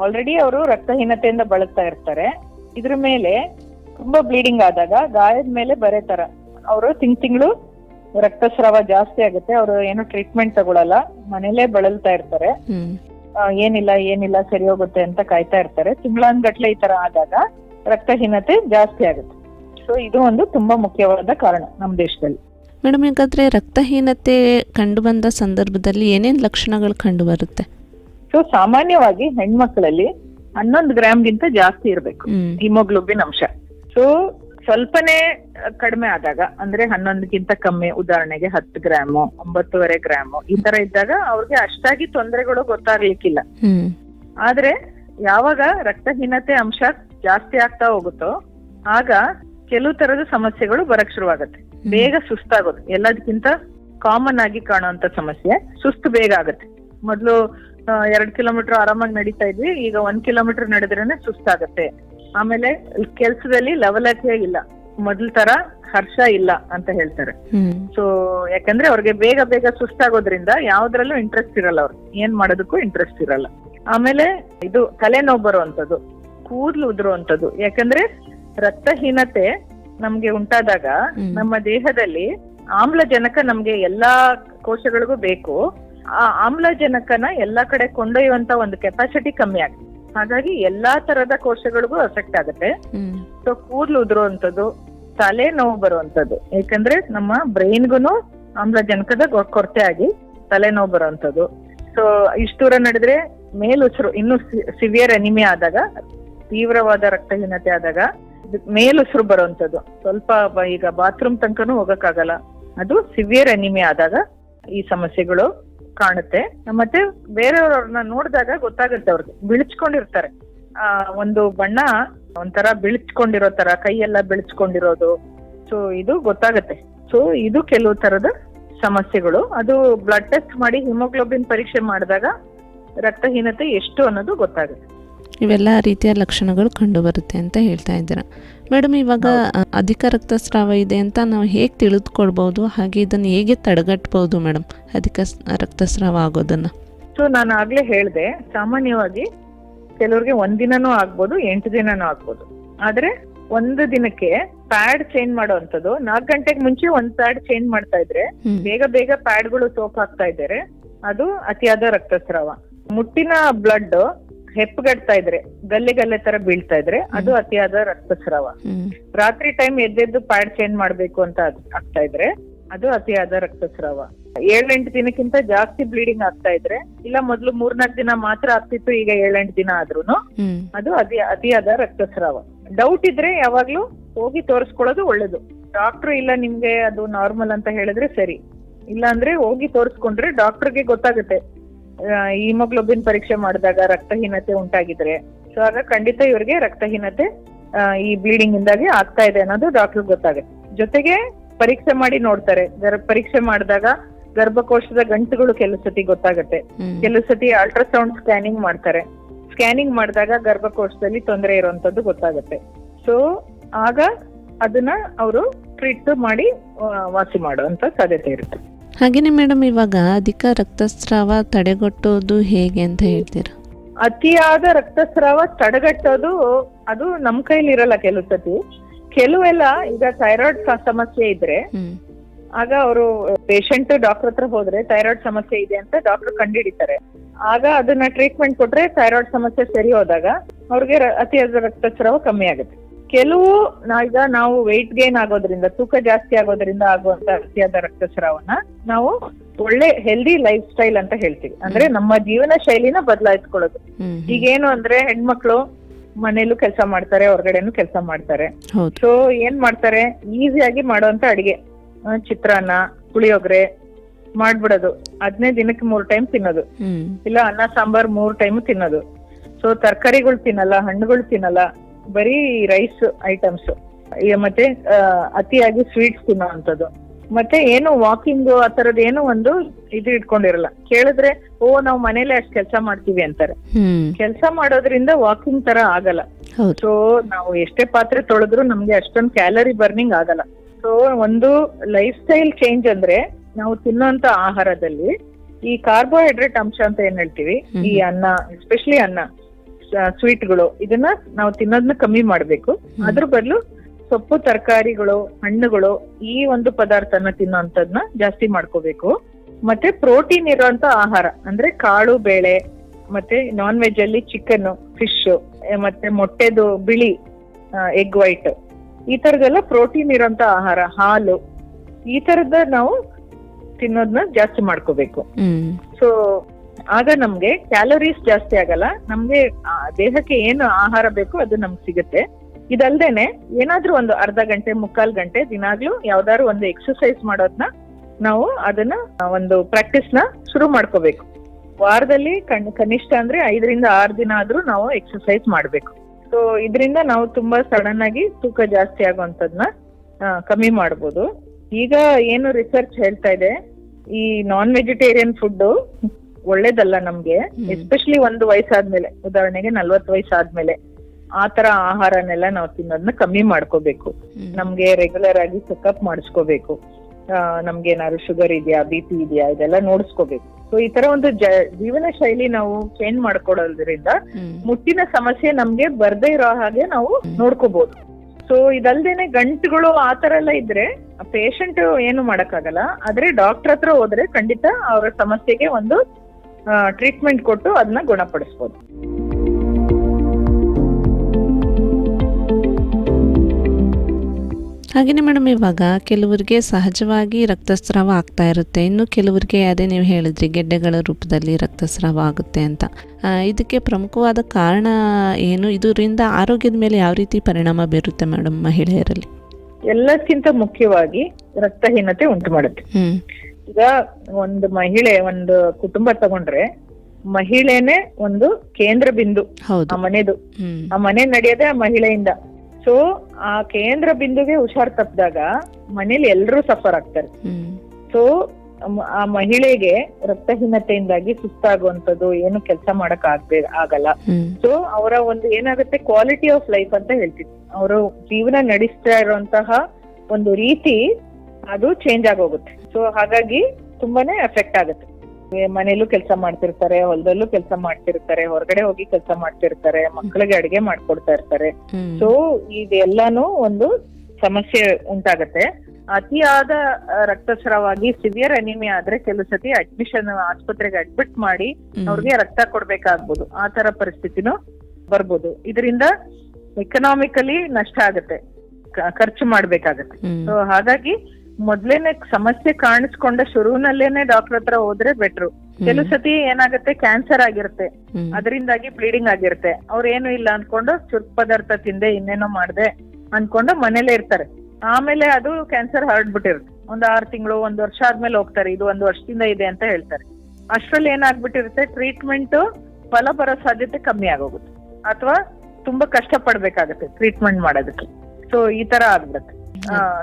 ಆಲ್ರೆಡಿ ಅವರು ರಕ್ತಹೀನತೆಯಿಂದ ಬಳಸ್ತಾ ಇರ್ತಾರೆ. ಇದ್ರ ಮೇಲೆ ತುಂಬಾ ಬ್ಲೀಡಿಂಗ್ ಆದಾಗ ಗಾಯದ ಮೇಲೆ ಬರೆ ತರ ಅವರು ತಿಂಗ್ ತಿಂಗಳು ರಕ್ತಸ್ರಾವ ಜಾಸ್ತಿ ಆಗುತ್ತೆ. ಅವರು ಏನು ಟ್ರೀಟ್ಮೆಂಟ್ ತಗೊಳಲ್ಲ. ಮನೇಲೇ ಬಳಲ್ತಾ ಇರ್ತಾರೆ. ಏನಿಲ್ಲ ಏನಿಲ್ಲ ಸರಿ ಹೋಗುತ್ತೆ ಅಂತ ಕಾಯ್ತಾ ಇರ್ತಾರೆ. ತಿಂಗಳಾನ್ಗಟ್ಲೆ ಈ ತರ ಆದಾಗ ರಕ್ತಹೀನತೆ ಜಾಸ್ತಿ ಆಗುತ್ತೆ. ಸೊ ಇದು ಒಂದು ತುಂಬಾ ಮುಖ್ಯವಾದ ಕಾರಣ ನಮ್ಮ ದೇಶದಲ್ಲಿ. ಮೇಡಮ್ ಹಾಗಾದ್ರೆ ರಕ್ತಹೀನತೆ ಕಂಡು ಬಂದ ಸಂದರ್ಭದಲ್ಲಿ ಏನೇನ್ ಲಕ್ಷಣಗಳು ಕಂಡು ಬರುತ್ತೆ ಸೊ ಸಾಮಾನ್ಯವಾಗಿ ಹೆಣ್ಮಕ್ಳಲ್ಲಿ ಹನ್ನೊಂದು ಗ್ರಾಮ್ಗಿಂತ ಜಾಸ್ತಿ ಇರಬೇಕು. ಹಿಮೋಗ್ಲೋಬಿನ್ ಅಂಶ. ಸೊ ಸ್ವಲ್ಪನೇ ಕಡಿಮೆ ಆದಾಗ ಅಂದ್ರೆ ಹನ್ನೊಂದಕ್ಕಿಂತ ಕಮ್ಮಿ ಉದಾಹರಣೆಗೆ ಹತ್ತು ಗ್ರಾಮು ಒಂಬತ್ತುವರೆ ಗ್ರಾಮು ಈ ತರ ಇದ್ದಾಗ ಅವ್ರಿಗೆ ಅಷ್ಟಾಗಿ ತೊಂದರೆಗಳು ಗೊತ್ತಾಗ್ಲಿಕ್ಕಿಲ್ಲ. ಆದ್ರೆ ಯಾವಾಗ ರಕ್ತಹೀನತೆ ಅಂಶ ಜಾಸ್ತಿ ಆಗ್ತಾ ಹೋಗುತ್ತೋ ಆಗ ಕೆಲವು ತರದ ಸಮಸ್ಯೆಗಳು ಬರಕ್ ಶುರುವಾಗತ್ತೆ. ಬೇಗ ಸುಸ್ತಾಗೋದು. ಎಲ್ಲದಕ್ಕಿಂತ ಕಾಮನ್ ಆಗಿ ಕಾಣುವಂತ ಸಮಸ್ಯೆ ಸುಸ್ತು ಬೇಗ ಆಗತ್ತೆ. ಮೊದ್ಲು ಎರಡ್ ಕಿಲೋಮೀಟರ್ ಆರಾಮಾಗಿ ನಡೀತಾ ಇದ್ವಿ ಈಗ ಒಂದ್ ಕಿಲೋಮೀಟರ್ ನಡೆದ್ರೇನೆ ಸುಸ್ತಾಗತ್ತೆ. ಆಮೇಲೆ ಕೆಲ್ಸದಲ್ಲಿ ಲವಲತೆ ಇಲ್ಲ. ಮೊದಲ್ ತರ ಹರ್ಷ ಇಲ್ಲ ಅಂತ ಹೇಳ್ತಾರೆ. ಸೊ ಯಾಕಂದ್ರೆ ಅವ್ರಿಗೆ ಬೇಗ ಬೇಗ ಸುಸ್ತಾಗೋದ್ರಿಂದ ಯಾವ್ದ್ರಲ್ಲೂ ಇಂಟ್ರೆಸ್ಟ್ ಇರಲ್ಲ ಅವ್ರಿಗೆ ಏನ್ ಮಾಡೋದಕ್ಕೂ ಇಂಟ್ರೆಸ್ಟ್ ಇರಲ್ಲ. ಆಮೇಲೆ ಇದು ತಲೆನೋವು ಬರುವಂತದ್ದು ಕೂದ್ಲು ಉದುರುವಂತದ್ದು ಯಾಕಂದ್ರೆ ರಕ್ತಹೀನತೆ ನಮ್ಗೆ ಉಂಟಾದಾಗ ನಮ್ಮ ದೇಹದಲ್ಲಿ ಆಮ್ಲಜನಕ ನಮ್ಗೆ ಎಲ್ಲಾ ಕೋಶಗಳಿಗೂ ಬೇಕು. ಆ ಆಮ್ಲಜನಕನ ಎಲ್ಲಾ ಕಡೆ ಕೊಂಡೊಯ್ಯುವಂತ ಒಂದು ಕೆಪಾಸಿಟಿ ಕಮ್ಮಿ ಆಗುತ್ತೆ ಹಾಗಾಗಿ ಎಲ್ಲಾ ತರದ ಕೋಶಗಳಿಗೂ ಅಫೆಕ್ಟ್ ಆಗುತ್ತೆ. ಸೊ ಕೂದಲು ಉದುರುವಂತದ್ದು ತಲೆ ನೋವು ಬರುವಂತದ್ದು ಯಾಕಂದ್ರೆ ನಮ್ಮ ಬ್ರೈನ್ಗುನು ಆಮ್ಲಜನಕದ ಕೊರತೆ ಆಗಿ ತಲೆನೋವು ಬರುವಂತದ್ದು ಸೊ ಇಷ್ಟು ದೂರ ನಡೆದ್ರೆ ಮೇಲುಸಿರು ಇನ್ನು ಸಿವಿಯರ್ ಅನಿಮಿಯಾ ಆದಾಗ ತೀವ್ರವಾದ ರಕ್ತಹೀನತೆ ಆದಾಗ ಮೇಲುಸಿರು ಬರುವಂತದ್ದು ಸ್ವಲ್ಪ ಈಗ ಬಾತ್ರೂಮ್ ತನಕನೂ ಹೋಗಕ್ಕಾಗಲ್ಲ. ಅದು ಸಿವಿಯರ್ ಅನಿಮಿಯಾ ಆದಾಗ ಈ ಸಮಸ್ಯೆಗಳು ಕಾಣುತ್ತೆ. ಮತ್ತೆ ಬೇರೆಯವ್ರವ್ರನ್ನ ನೋಡಿದಾಗ ಗೊತ್ತಾಗುತ್ತೆ ಅವ್ರಿಗೆ. ಬಿಳಿಚ್ಕೊಂಡಿರ್ತಾರೆ. ಆ, ಒಂದು ಬಣ್ಣ ಒಂಥರ ಬಿಳಿಚ್ಕೊಂಡಿರೋ ತರ, ಕೈಯೆಲ್ಲ ಬಿಳಿಚ್ಕೊಂಡಿರೋದು. ಸೊ ಇದು ಗೊತ್ತಾಗುತ್ತೆ. ಸೊ ಇದು ಕೆಲವು ತರದ ಸಮಸ್ಯೆಗಳು. ಅದು ಬ್ಲಡ್ ಟೆಸ್ಟ್ ಮಾಡಿ ಹಿಮೋಗ್ಲೋಬಿನ್ ಪರೀಕ್ಷೆ ಮಾಡಿದಾಗ ರಕ್ತಹೀನತೆ ಎಷ್ಟು ಅನ್ನೋದು ಗೊತ್ತಾಗುತ್ತೆ. ಇವೆಲ್ಲ ರೀತಿಯ ಲಕ್ಷಣಗಳು ಕಂಡುಬರುತ್ತೆ ಅಂತ ಹೇಳ್ತಾ ಇದ್ದೀರಾ. ಮೇಡಮ್ ಇವಾಗ ಅಧಿಕ ರಕ್ತಸ್ರಾವ ಇದೆ ಅಂತ ನಾವು ಹೇಗೆ ತಿಳಿದುಕೊಳ್ಬೋದು? ಹಾಗೆ ಇದನ್ನು ಹೇಗೆ ತಡೆಗಟ್ಟಬಹುದು ಮೇಡಮ್ ಅಧಿಕ ರಕ್ತಸ್ರಾವ ಆಗೋದನ್ನ? ಸೊ ನಾನು ಆಗ್ಲೇ ಹೇಳಿದೆ ಸಾಮಾನ್ಯವಾಗಿ ಕೆಲವರಿಗೆ ಒಂದಿನನೂ ಆಗ್ಬೋದು ಎಂಟು ದಿನನೂ ಆಗ್ಬೋದು. ಆದ್ರೆ ಒಂದು ದಿನಕ್ಕೆ ಪ್ಯಾಡ್ ಚೇಂಜ್ ಮಾಡುವಂತದ್ದು ನಾಲ್ಕು ಗಂಟೆಗೆ ಮುಂಚೆ ಒಂದ್ ಪ್ಯಾಡ್ ಚೇಂಜ್ ಮಾಡ್ತಾ ಇದ್ರೆ ಬೇಗ ಬೇಗ ಪ್ಯಾಡ್ಗಳು ಸೋಪ್ ಹಾಕ್ತಾ ಇದ್ದಾರೆ ಅದು ಅತಿಯಾದ ರಕ್ತಸ್ರಾವ. ಮುಟ್ಟಿನ ಬ್ಲಡ್ ಹೆಪ್ಪಗಟ್ತಾ ಇದ್ರೆ ಗಲ್ಲೆ ಗಲ್ಲೆ ತರ ಬೀಳ್ತಾ ಇದ್ರೆ ಅದು ಅತಿಯಾದ ರಕ್ತಸ್ರಾವ. ರಾತ್ರಿ ಟೈಮ್ ಎದ್ದೆದ್ದು ಪ್ಯಾಡ್ ಚೇಂಜ್ ಮಾಡ್ಬೇಕು ಅಂತ ಆಗ್ತಾ ಇದ್ರೆ ಅದು ಅತಿಯಾದ ರಕ್ತಸ್ರಾವ. ಏಳೆಂಟು ದಿನಕ್ಕಿಂತ ಜಾಸ್ತಿ ಬ್ಲೀಡಿಂಗ್ ಆಗ್ತಾ ಇದ್ರೆ ಇಲ್ಲ ಮೊದ್ಲು ಮೂರ್ನಾಲ್ಕು ದಿನ ಮಾತ್ರ ಆಗ್ತಿತ್ತು ಈಗ ಏಳೆಂಟು ದಿನ ಆದ್ರೂನು ಅದು ಅತಿ ಅತಿಯಾದ ರಕ್ತಸ್ರಾವ. ಡೌಟ್ ಇದ್ರೆ ಯಾವಾಗ್ಲೂ ಹೋಗಿ ತೋರಿಸ್ಕೊಳ್ಳೋದು ಒಳ್ಳೇದು. ಡಾಕ್ಟರ್ ಇಲ್ಲ ನಿಮ್ಗೆ ಅದು ನಾರ್ಮಲ್ ಅಂತ ಹೇಳಿದ್ರೆ ಸರಿ. ಇಲ್ಲ ಅಂದ್ರೆ ಹೋಗಿ ತೋರಿಸ್ಕೊಂಡ್ರೆ ಡಾಕ್ಟರ್ಗೆ ಗೊತ್ತಾಗುತ್ತೆ. ಹಿಮೋಗ್ಲೋಬಿನ್ ಪರೀಕ್ಷೆ ಮಾಡಿದಾಗ ರಕ್ತಹೀನತೆ ಉಂಟಾಗಿದ್ರೆ. ಸೊ ಆಗ ಖಂಡಿತ ಇವ್ರಿಗೆ ರಕ್ತಹೀನತೆ ಈ ಬ್ಲೀಡಿಂಗ್ ಇಂದಾಗಿ ಆಗ್ತಾ ಇದೆ ಅನ್ನೋದು ಡಾಕ್ಟರ್ ಗೊತ್ತಾಗುತ್ತೆ. ಜೊತೆಗೆ ಪರೀಕ್ಷೆ ಮಾಡಿ ನೋಡ್ತಾರೆ. ಪರೀಕ್ಷೆ ಮಾಡಿದಾಗ ಗರ್ಭಕೋಶದ ಗಂಟುಗಳು ಕೆಲವು ಸತಿ ಗೊತ್ತಾಗುತ್ತೆ. ಕೆಲವು ಸತಿ ಅಲ್ಟ್ರಾಸೌಂಡ್ ಸ್ಕ್ಯಾನಿಂಗ್ ಮಾಡ್ತಾರೆ. ಸ್ಕ್ಯಾನಿಂಗ್ ಮಾಡಿದಾಗ ಗರ್ಭಕೋಶದಲ್ಲಿ ತೊಂದರೆ ಇರುವಂತದ್ದು ಗೊತ್ತಾಗುತ್ತೆ. ಸೊ ಆಗ ಅದನ್ನ ಅವರು ಟ್ರೀಟ್ ಮಾಡಿ ವಾಸಿ ಮಾಡುವಂತ ಸಾಧ್ಯತೆ ಇರುತ್ತೆ. ಹಾಗೇನೆ ಮೇಡಮ್ ಇವಾಗ ಅಧಿಕ ರಕ್ತಸ್ರಾವ ತಡೆಗಟ್ಟೋದು ಹೇಗೆ ಅಂತ ಹೇಳ್ತೀರಾ? ಅತಿಯಾದ ರಕ್ತಸ್ರಾವ ತಡೆಗಟ್ಟೋದು ಅದು ನಮ್ ಕೈಲಿ ಇರಲ್ಲ ಕೆಲವು ಸತಿ. ಕೆಲವೆಲ್ಲ ಈಗ ಥೈರಾಯ್ಡ್ ಸಮಸ್ಯೆ ಇದ್ರೆ ಆಗ ಅವರು ಪೇಷಂಟ್ ಡಾಕ್ಟರ್ ಹತ್ರ ಹೋದ್ರೆ ಥೈರಾಯ್ಡ್ ಸಮಸ್ಯೆ ಇದೆ ಅಂತ ಡಾಕ್ಟರ್ ಕಂಡುಹಿಡಿತಾರೆ. ಆಗ ಅದನ್ನ ಟ್ರೀಟ್ಮೆಂಟ್ ಕೊಟ್ರೆ ಥೈರಾಯ್ಡ್ ಸಮಸ್ಯೆ ಸರಿ ಹೋದಾಗ ಅವ್ರಿಗೆ ಅತಿಯಾದ ರಕ್ತಸ್ರಾವ ಕಮ್ಮಿ ಆಗುತ್ತೆ. ಕೆಲವು ಈಗ ನಾವು ವೆಯ್ಟ್ ಗೇನ್ ಆಗೋದ್ರಿಂದ ತೂಕ ಜಾಸ್ತಿ ಆಗೋದ್ರಿಂದ ಆಗುವಂತ ಅತಿಯಾದ ರಕ್ತಸ್ರಾವನ ನಾವು ಒಳ್ಳೆ ಹೆಲ್ದಿ ಲೈಫ್ ಸ್ಟೈಲ್ ಅಂತ ಹೇಳ್ತೀವಿ. ಅಂದ್ರೆ ನಮ್ಮ ಜೀವನ ಶೈಲಿನ ಬದಲಾಯಿಸ್ಕೊಳ್ಳೋದು. ಈಗೇನು ಅಂದ್ರೆ ಹೆಣ್ಮಕ್ಳು ಮನೇಲೂ ಕೆಲಸ ಮಾಡ್ತಾರೆ ಹೊರಗಡೆನೂ ಕೆಲಸ ಮಾಡ್ತಾರೆ. ಸೊ ಏನ್ ಮಾಡ್ತಾರೆ? ಈಸಿಯಾಗಿ ಮಾಡುವಂತ ಅಡಿಗೆ. ಚಿತ್ರಾನ್ನ ಪುಳಿಯೋಗ್ರೆ ಮಾಡ್ಬಿಡೋದು. ಹದಿನೈದು ದಿನಕ್ಕೆ ಮೂರ್ ಟೈಮ್ ತಿನ್ನೋದು. ಇಲ್ಲ ಅನ್ನ ಸಾಂಬಾರ್ ಮೂರ್ ಟೈಮ್ ತಿನ್ನೋದು. ಸೊ ತರಕಾರಿಗಳು ತಿನ್ನಲ್ಲ ಹಣ್ಣುಗಳು ತಿನ್ನಲ್ಲ. ಬರೀ ರೈಸ್ ಐಟಮ್ಸ್ ಮತ್ತೆ ಅತಿಯಾಗಿ ಸ್ವೀಟ್ಸ್ ತಿನ್ನೋವಂಥದ್ದು. ಮತ್ತೆ ಏನು ವಾಕಿಂಗ್ ಆ ತರದ್ ಏನು ಒಂದು ಇದು ಇಟ್ಕೊಂಡಿರಲ್ಲ. ಕೇಳಿದ್ರೆ ಓ ನಾವು ಮನೇಲೆ ಅಷ್ಟು ಕೆಲಸ ಮಾಡ್ತೀವಿ ಅಂತಾರೆ. ಕೆಲಸ ಮಾಡೋದ್ರಿಂದ ವಾಕಿಂಗ್ ತರ ಆಗಲ್ಲ. ಸೊ ನಾವು ಎಷ್ಟೇ ಪಾತ್ರೆ ತೊಳೆದ್ರು ನಮ್ಗೆ ಅಷ್ಟೊಂದು ಕ್ಯಾಲರಿ ಬರ್ನಿಂಗ್ ಆಗಲ್ಲ. ಸೊ ಒಂದು ಲೈಫ್ ಸ್ಟೈಲ್ ಚೇಂಜ್ ಅಂದ್ರೆ ನಾವು ತಿನ್ನೋಂತ ಆಹಾರದಲ್ಲಿ ಈ ಕಾರ್ಬೋಹೈಡ್ರೇಟ್ ಅಂಶ ಅಂತ ಏನ್ ಹೇಳ್ತೀವಿ? ಈ ಅನ್ನ ಎಸ್ಪೆಷಲಿ ಅನ್ನ. ಸ್ವೀಟ್ಗಳು ಇದನ್ನ ನಾವು ತಿನ್ನೋದನ್ನ ಕಮ್ಮಿ ಮಾಡ್ಬೇಕು. ಅದ್ರ ಬದಲು ಸೊಪ್ಪು ತರಕಾರಿಗಳು ಹಣ್ಣುಗಳು ಈ ಒಂದು ಪದಾರ್ಥನ ತಿನ್ನೋಂಥದ್ನ ಜಾಸ್ತಿ ಮಾಡ್ಕೋಬೇಕು. ಮತ್ತೆ ಪ್ರೋಟೀನ್ ಇರುವಂತ ಆಹಾರ ಅಂದ್ರೆ ಕಾಳು ಬೇಳೆ ಮತ್ತೆ ನಾನ್ ವೆಜ್ ಅಲ್ಲಿ ಚಿಕನ್ ಫಿಶ್ ಮತ್ತೆ ಮೊಟ್ಟೆದು ಬಿಳಿ ಎಗ್ ವೈಟ್ ಈ ತರದೆಲ್ಲ ಪ್ರೋಟೀನ್ ಇರೋಂತ ಆಹಾರ ಹಾಲು ಈ ತರದ ನಾವು ತಿನ್ನೋದನ್ನ ಜಾಸ್ತಿ ಮಾಡ್ಕೋಬೇಕು. ಸೊ ಆಗ ನಮ್ಗೆ ಕ್ಯಾಲೋರೀಸ್ ಜಾಸ್ತಿ ಆಗಲ್ಲ. ನಮ್ಗೆ ದೇಹಕ್ಕೆ ಏನು ಆಹಾರ ಬೇಕು ಅದು ನಮ್ಗೆ ಸಿಗುತ್ತೆ. ಇದಲ್ದೇನೆ ಏನಾದ್ರೂ ಒಂದು ಅರ್ಧ ಗಂಟೆ, ಮುಕ್ಕಾಲ್ ಗಂಟೆ ದಿನಾಗ್ಲೂ ಯಾವ್ದಾದ್ರು ಒಂದು ಎಕ್ಸರ್ಸೈಸ್ ಮಾಡೋದನ್ನ ನಾವು ಅದನ್ನ ಒಂದು ಪ್ರಾಕ್ಟೀಸ್ನ ಶುರು ಮಾಡ್ಕೋಬೇಕು. ವಾರದಲ್ಲಿ ಕನಿಷ್ಠ ಅಂದ್ರೆ ಐದರಿಂದ ಆರು ದಿನ ಆದ್ರೂ ನಾವು ಎಕ್ಸರ್ಸೈಸ್ ಮಾಡ್ಬೇಕು. ಸೊ ಇದರಿಂದ ನಾವು ತುಂಬಾ ಸಡನ್ ಆಗಿ ತೂಕ ಜಾಸ್ತಿ ಆಗುವಂತದ್ನ ಕಮ್ಮಿ ಮಾಡ್ಬೋದು. ಈಗ ಏನು ರಿಸರ್ಚ್ ಹೇಳ್ತಾ ಇದೆ, ಈ ನಾನ್ ವೆಜಿಟೇರಿಯನ್ ಫುಡ್ ಒಳ್ಳೇದಲ್ಲ ನಮ್ಗೆ. ಎಸ್ಪೆಷಲಿ ಒಂದು ವಯಸ್ಸಾದ್ಮೇಲೆ ಉದಾಹರಣೆಗೆ ನಲ್ವತ್ ವಯಸ್ಸಾದ್ಮೇಲೆ ಆ ತರ ಆಹಾರನೆಲ್ಲ ನಾವು ತಿನ್ನೋದನ್ನ ಕಮ್ಮಿ ಮಾಡ್ಕೋಬೇಕು. ನಮ್ಗೆ ರೆಗ್ಯುಲರ್ ಆಗಿ ಚೆಕ್ಅಪ್ ಮಾಡಿಸ್ಕೋಬೇಕು ಆ, ನಮ್ಗೆ ಏನಾದ್ರು ಶುಗರ್ ಇದೆಯಾ ಬಿ ಪಿ ಇದೆಯಾ ಇದೆಲ್ಲ ನೋಡಿಸ್ಕೋಬೇಕು ಸೊ ಈ ತರ ಒಂದು ಜೀವನ ಶೈಲಿ ನಾವು ಚೇಂಜ್ ಮಾಡ್ಕೊಡೋದ್ರಿಂದ. ಮುಟ್ಟಿನ ಸಮಸ್ಯೆ ನಮ್ಗೆ ಬರ್ದೇ ಇರೋ ಹಾಗೆ ನಾವು ನೋಡ್ಕೋಬಹುದು ಸೊ ಇದಲ್ದೇನೆ ಗಂಟುಗಳು ಆ ತರ ಎಲ್ಲ ಇದ್ರೆ ಪೇಷಂಟ್ ಏನು ಮಾಡಕ್ಕಾಗಲ್ಲ ಆದ್ರೆ ಡಾಕ್ಟರ್ ಹತ್ರ ಹೋದ್ರೆ ಖಂಡಿತ ಅವರ ಸಮಸ್ಯೆಗೆ ಒಂದು ಟ್ರೀಟ್ಮೆಂಟ್ ಕೊಟ್ಟು ಅದನ್ನ ಗುಣಪಡಿಸ್ಬೋದು. ಹಾಗೇನೆ ಮೇಡಮ್ ಇವಾಗ ಕೆಲವರಿಗೆ ಸಹಜವಾಗಿ ರಕ್ತಸ್ರಾವ ಆಗ್ತಾ ಇರುತ್ತೆ. ಇನ್ನು ಕೆಲವರಿಗೆ ಅದೇ ನೀವು ಹೇಳಿದ್ರಿ ಗೆಡ್ಡೆಗಳ ರೂಪದಲ್ಲಿ ರಕ್ತಸ್ರಾವ ಆಗುತ್ತೆ ಅಂತ. ಇದಕ್ಕೆ ಪ್ರಮುಖವಾದ ಕಾರಣ ಏನು? ಇದರಿಂದ ಆರೋಗ್ಯದ ಮೇಲೆ ಯಾವ ರೀತಿ ಪರಿಣಾಮ ಬೀರುತ್ತೆ ಮೇಡಮ್ ಮಹಿಳೆಯರಲ್ಲಿ? ಎಲ್ಲಕ್ಕಿಂತ ಮುಖ್ಯವಾಗಿ ರಕ್ತಹೀನತೆ ಉಂಟು ಮಾಡುತ್ತೆ. ಈಗ ಒಂದು ಮಹಿಳೆ ಒಂದು ಕುಟುಂಬ ತಗೊಂಡ್ರೆ ಮಹಿಳೆನೆ ಒಂದು ಕೇಂದ್ರ ಬಿಂದು ಆ ಮನೆದು. ಆ ಮನೆ ನಡೆಯೋದೇ ಆ ಮಹಿಳೆಯಿಂದ. ಸೊ ಆ ಕೇಂದ್ರ ಬಿಂದುಗೆ ಹುಷಾರ್ ತಪ್ಪಿದಾಗ ಮನೇಲಿ ಎಲ್ಲರೂ ಸಫರ್ ಆಗ್ತಾರೆ. ಸೊ ಆ ಮಹಿಳೆಗೆ ರಕ್ತಹೀನತೆಯಿಂದಾಗಿ ಸುಸ್ತಾಗುವಂತದ್ದು ಏನು ಕೆಲಸ ಮಾಡಕ್ ಆಗ್ಬೇ ಆಗಲ್ಲ. ಸೊ ಅವರ ಒಂದು ಏನಾಗುತ್ತೆ ಕ್ವಾಲಿಟಿ ಆಫ್ ಲೈಫ್ ಅಂತ ಹೇಳ್ತೀವಿ ಅವರು ಜೀವನ ನಡೆಸ್ತಾ ಇರುವಂತಹ ಒಂದು ರೀತಿ ಅದು ಚೇಂಜ್ ಆಗೋಗುತ್ತೆ. ಸೊ ಹಾಗಾಗಿ ತುಂಬಾನೇ ಎಫೆಕ್ಟ್ ಆಗುತ್ತೆ. ಮನೇಲೂ ಕೆಲಸ ಮಾಡ್ತಿರ್ತಾರೆ ಹೊಲದಲ್ಲೂ ಕೆಲಸ ಮಾಡ್ತಿರ್ತಾರೆ ಹೊರಗಡೆ ಹೋಗಿ ಕೆಲಸ ಮಾಡ್ತಿರ್ತಾರೆ ಮಕ್ಕಳಿಗೆ ಅಡಿಗೆ ಮಾಡ್ಕೊಡ್ತಾ ಇರ್ತಾರೆ. ಸೊ ಇದೆಲ್ಲಾನು ಒಂದು ಸಮಸ್ಯೆ ಉಂಟಾಗತ್ತೆ. ಅತಿಯಾದ ರಕ್ತಸ್ರಾವಾಗಿ ಸಿವಿಯರ್ ಅನಿಮಿ ಆದ್ರೆ ಕೆಲವು ಸತಿ ಅಡ್ಮಿಷನ್ ಆಸ್ಪತ್ರೆಗೆ ಅಡ್ಮಿಟ್ ಮಾಡಿ. ಅವ್ರಿಗೆ ರಕ್ತ ಕೊಡ್ಬೇಕಾಗ್ಬೋದು. ಆ ತರ ಪರಿಸ್ಥಿತಿನೂ ಬರ್ಬೋದು. ಇದರಿಂದ ಎಕನಾಮಿಕಲಿ ನಷ್ಟ ಆಗುತ್ತೆ. ಖರ್ಚು ಮಾಡ್ಬೇಕಾಗತ್ತೆ. ಸೊ ಹಾಗಾಗಿ ಮೊದ್ಲೇನೆ ಸಮಸ್ಯೆ ಕಾಣಿಸ್ಕೊಂಡ ಶುರುವಿನಲ್ಲೇನೆ ಡಾಕ್ಟರ್ ಹತ್ರ ಹೋದ್ರೆ ಬೆಟ್ರು ಕೆಲವು ಸತಿ ಏನಾಗುತ್ತೆ ಕ್ಯಾನ್ಸರ್ ಆಗಿರುತ್ತೆ. ಅದರಿಂದಾಗಿ ಬ್ಲೀಡಿಂಗ್ ಆಗಿರುತ್ತೆ. ಅವ್ರೇನು ಏನು ಇಲ್ಲ ಅನ್ಕೊಂಡು ಚುರುಕ್ ಪದಾರ್ಥ ತಿಂದೆ ಇನ್ನೇನೋ ಮಾಡ್ದೆ ಅನ್ಕೊಂಡು ಮನೇಲೆ ಇರ್ತಾರೆ. ಆಮೇಲೆ ಅದು ಕ್ಯಾನ್ಸರ್ ಹರಡ್ಬಿಟ್ಟಿರುತ್ತೆ. ಒಂದ್ ಆರು ತಿಂಗಳು ಒಂದ್ ವರ್ಷ ಆದ್ಮೇಲೆ ಹೋಗ್ತಾರೆ. ಇದು ಒಂದ್ ವರ್ಷದಿಂದ ಇದೆ ಅಂತ ಹೇಳ್ತಾರೆ. ಅಷ್ಟ್ರಲ್ಲಿ ಏನಾಗ್ಬಿಟ್ಟಿರುತ್ತೆ ಟ್ರೀಟ್ಮೆಂಟ್ ಫಲ ಬರೋ ಸಾಧ್ಯತೆ ಕಮ್ಮಿ ಆಗೋಗುತ್ತೆ. ಅಥವಾ ತುಂಬಾ ಕಷ್ಟ ಪಡ್ಬೇಕಾಗತ್ತೆ ಟ್ರೀಟ್ಮೆಂಟ್ ಮಾಡೋದಕ್ಕೆ. ಸೊ ಈ ತರ ಆಗ್ಬಿಡುತ್ತೆ.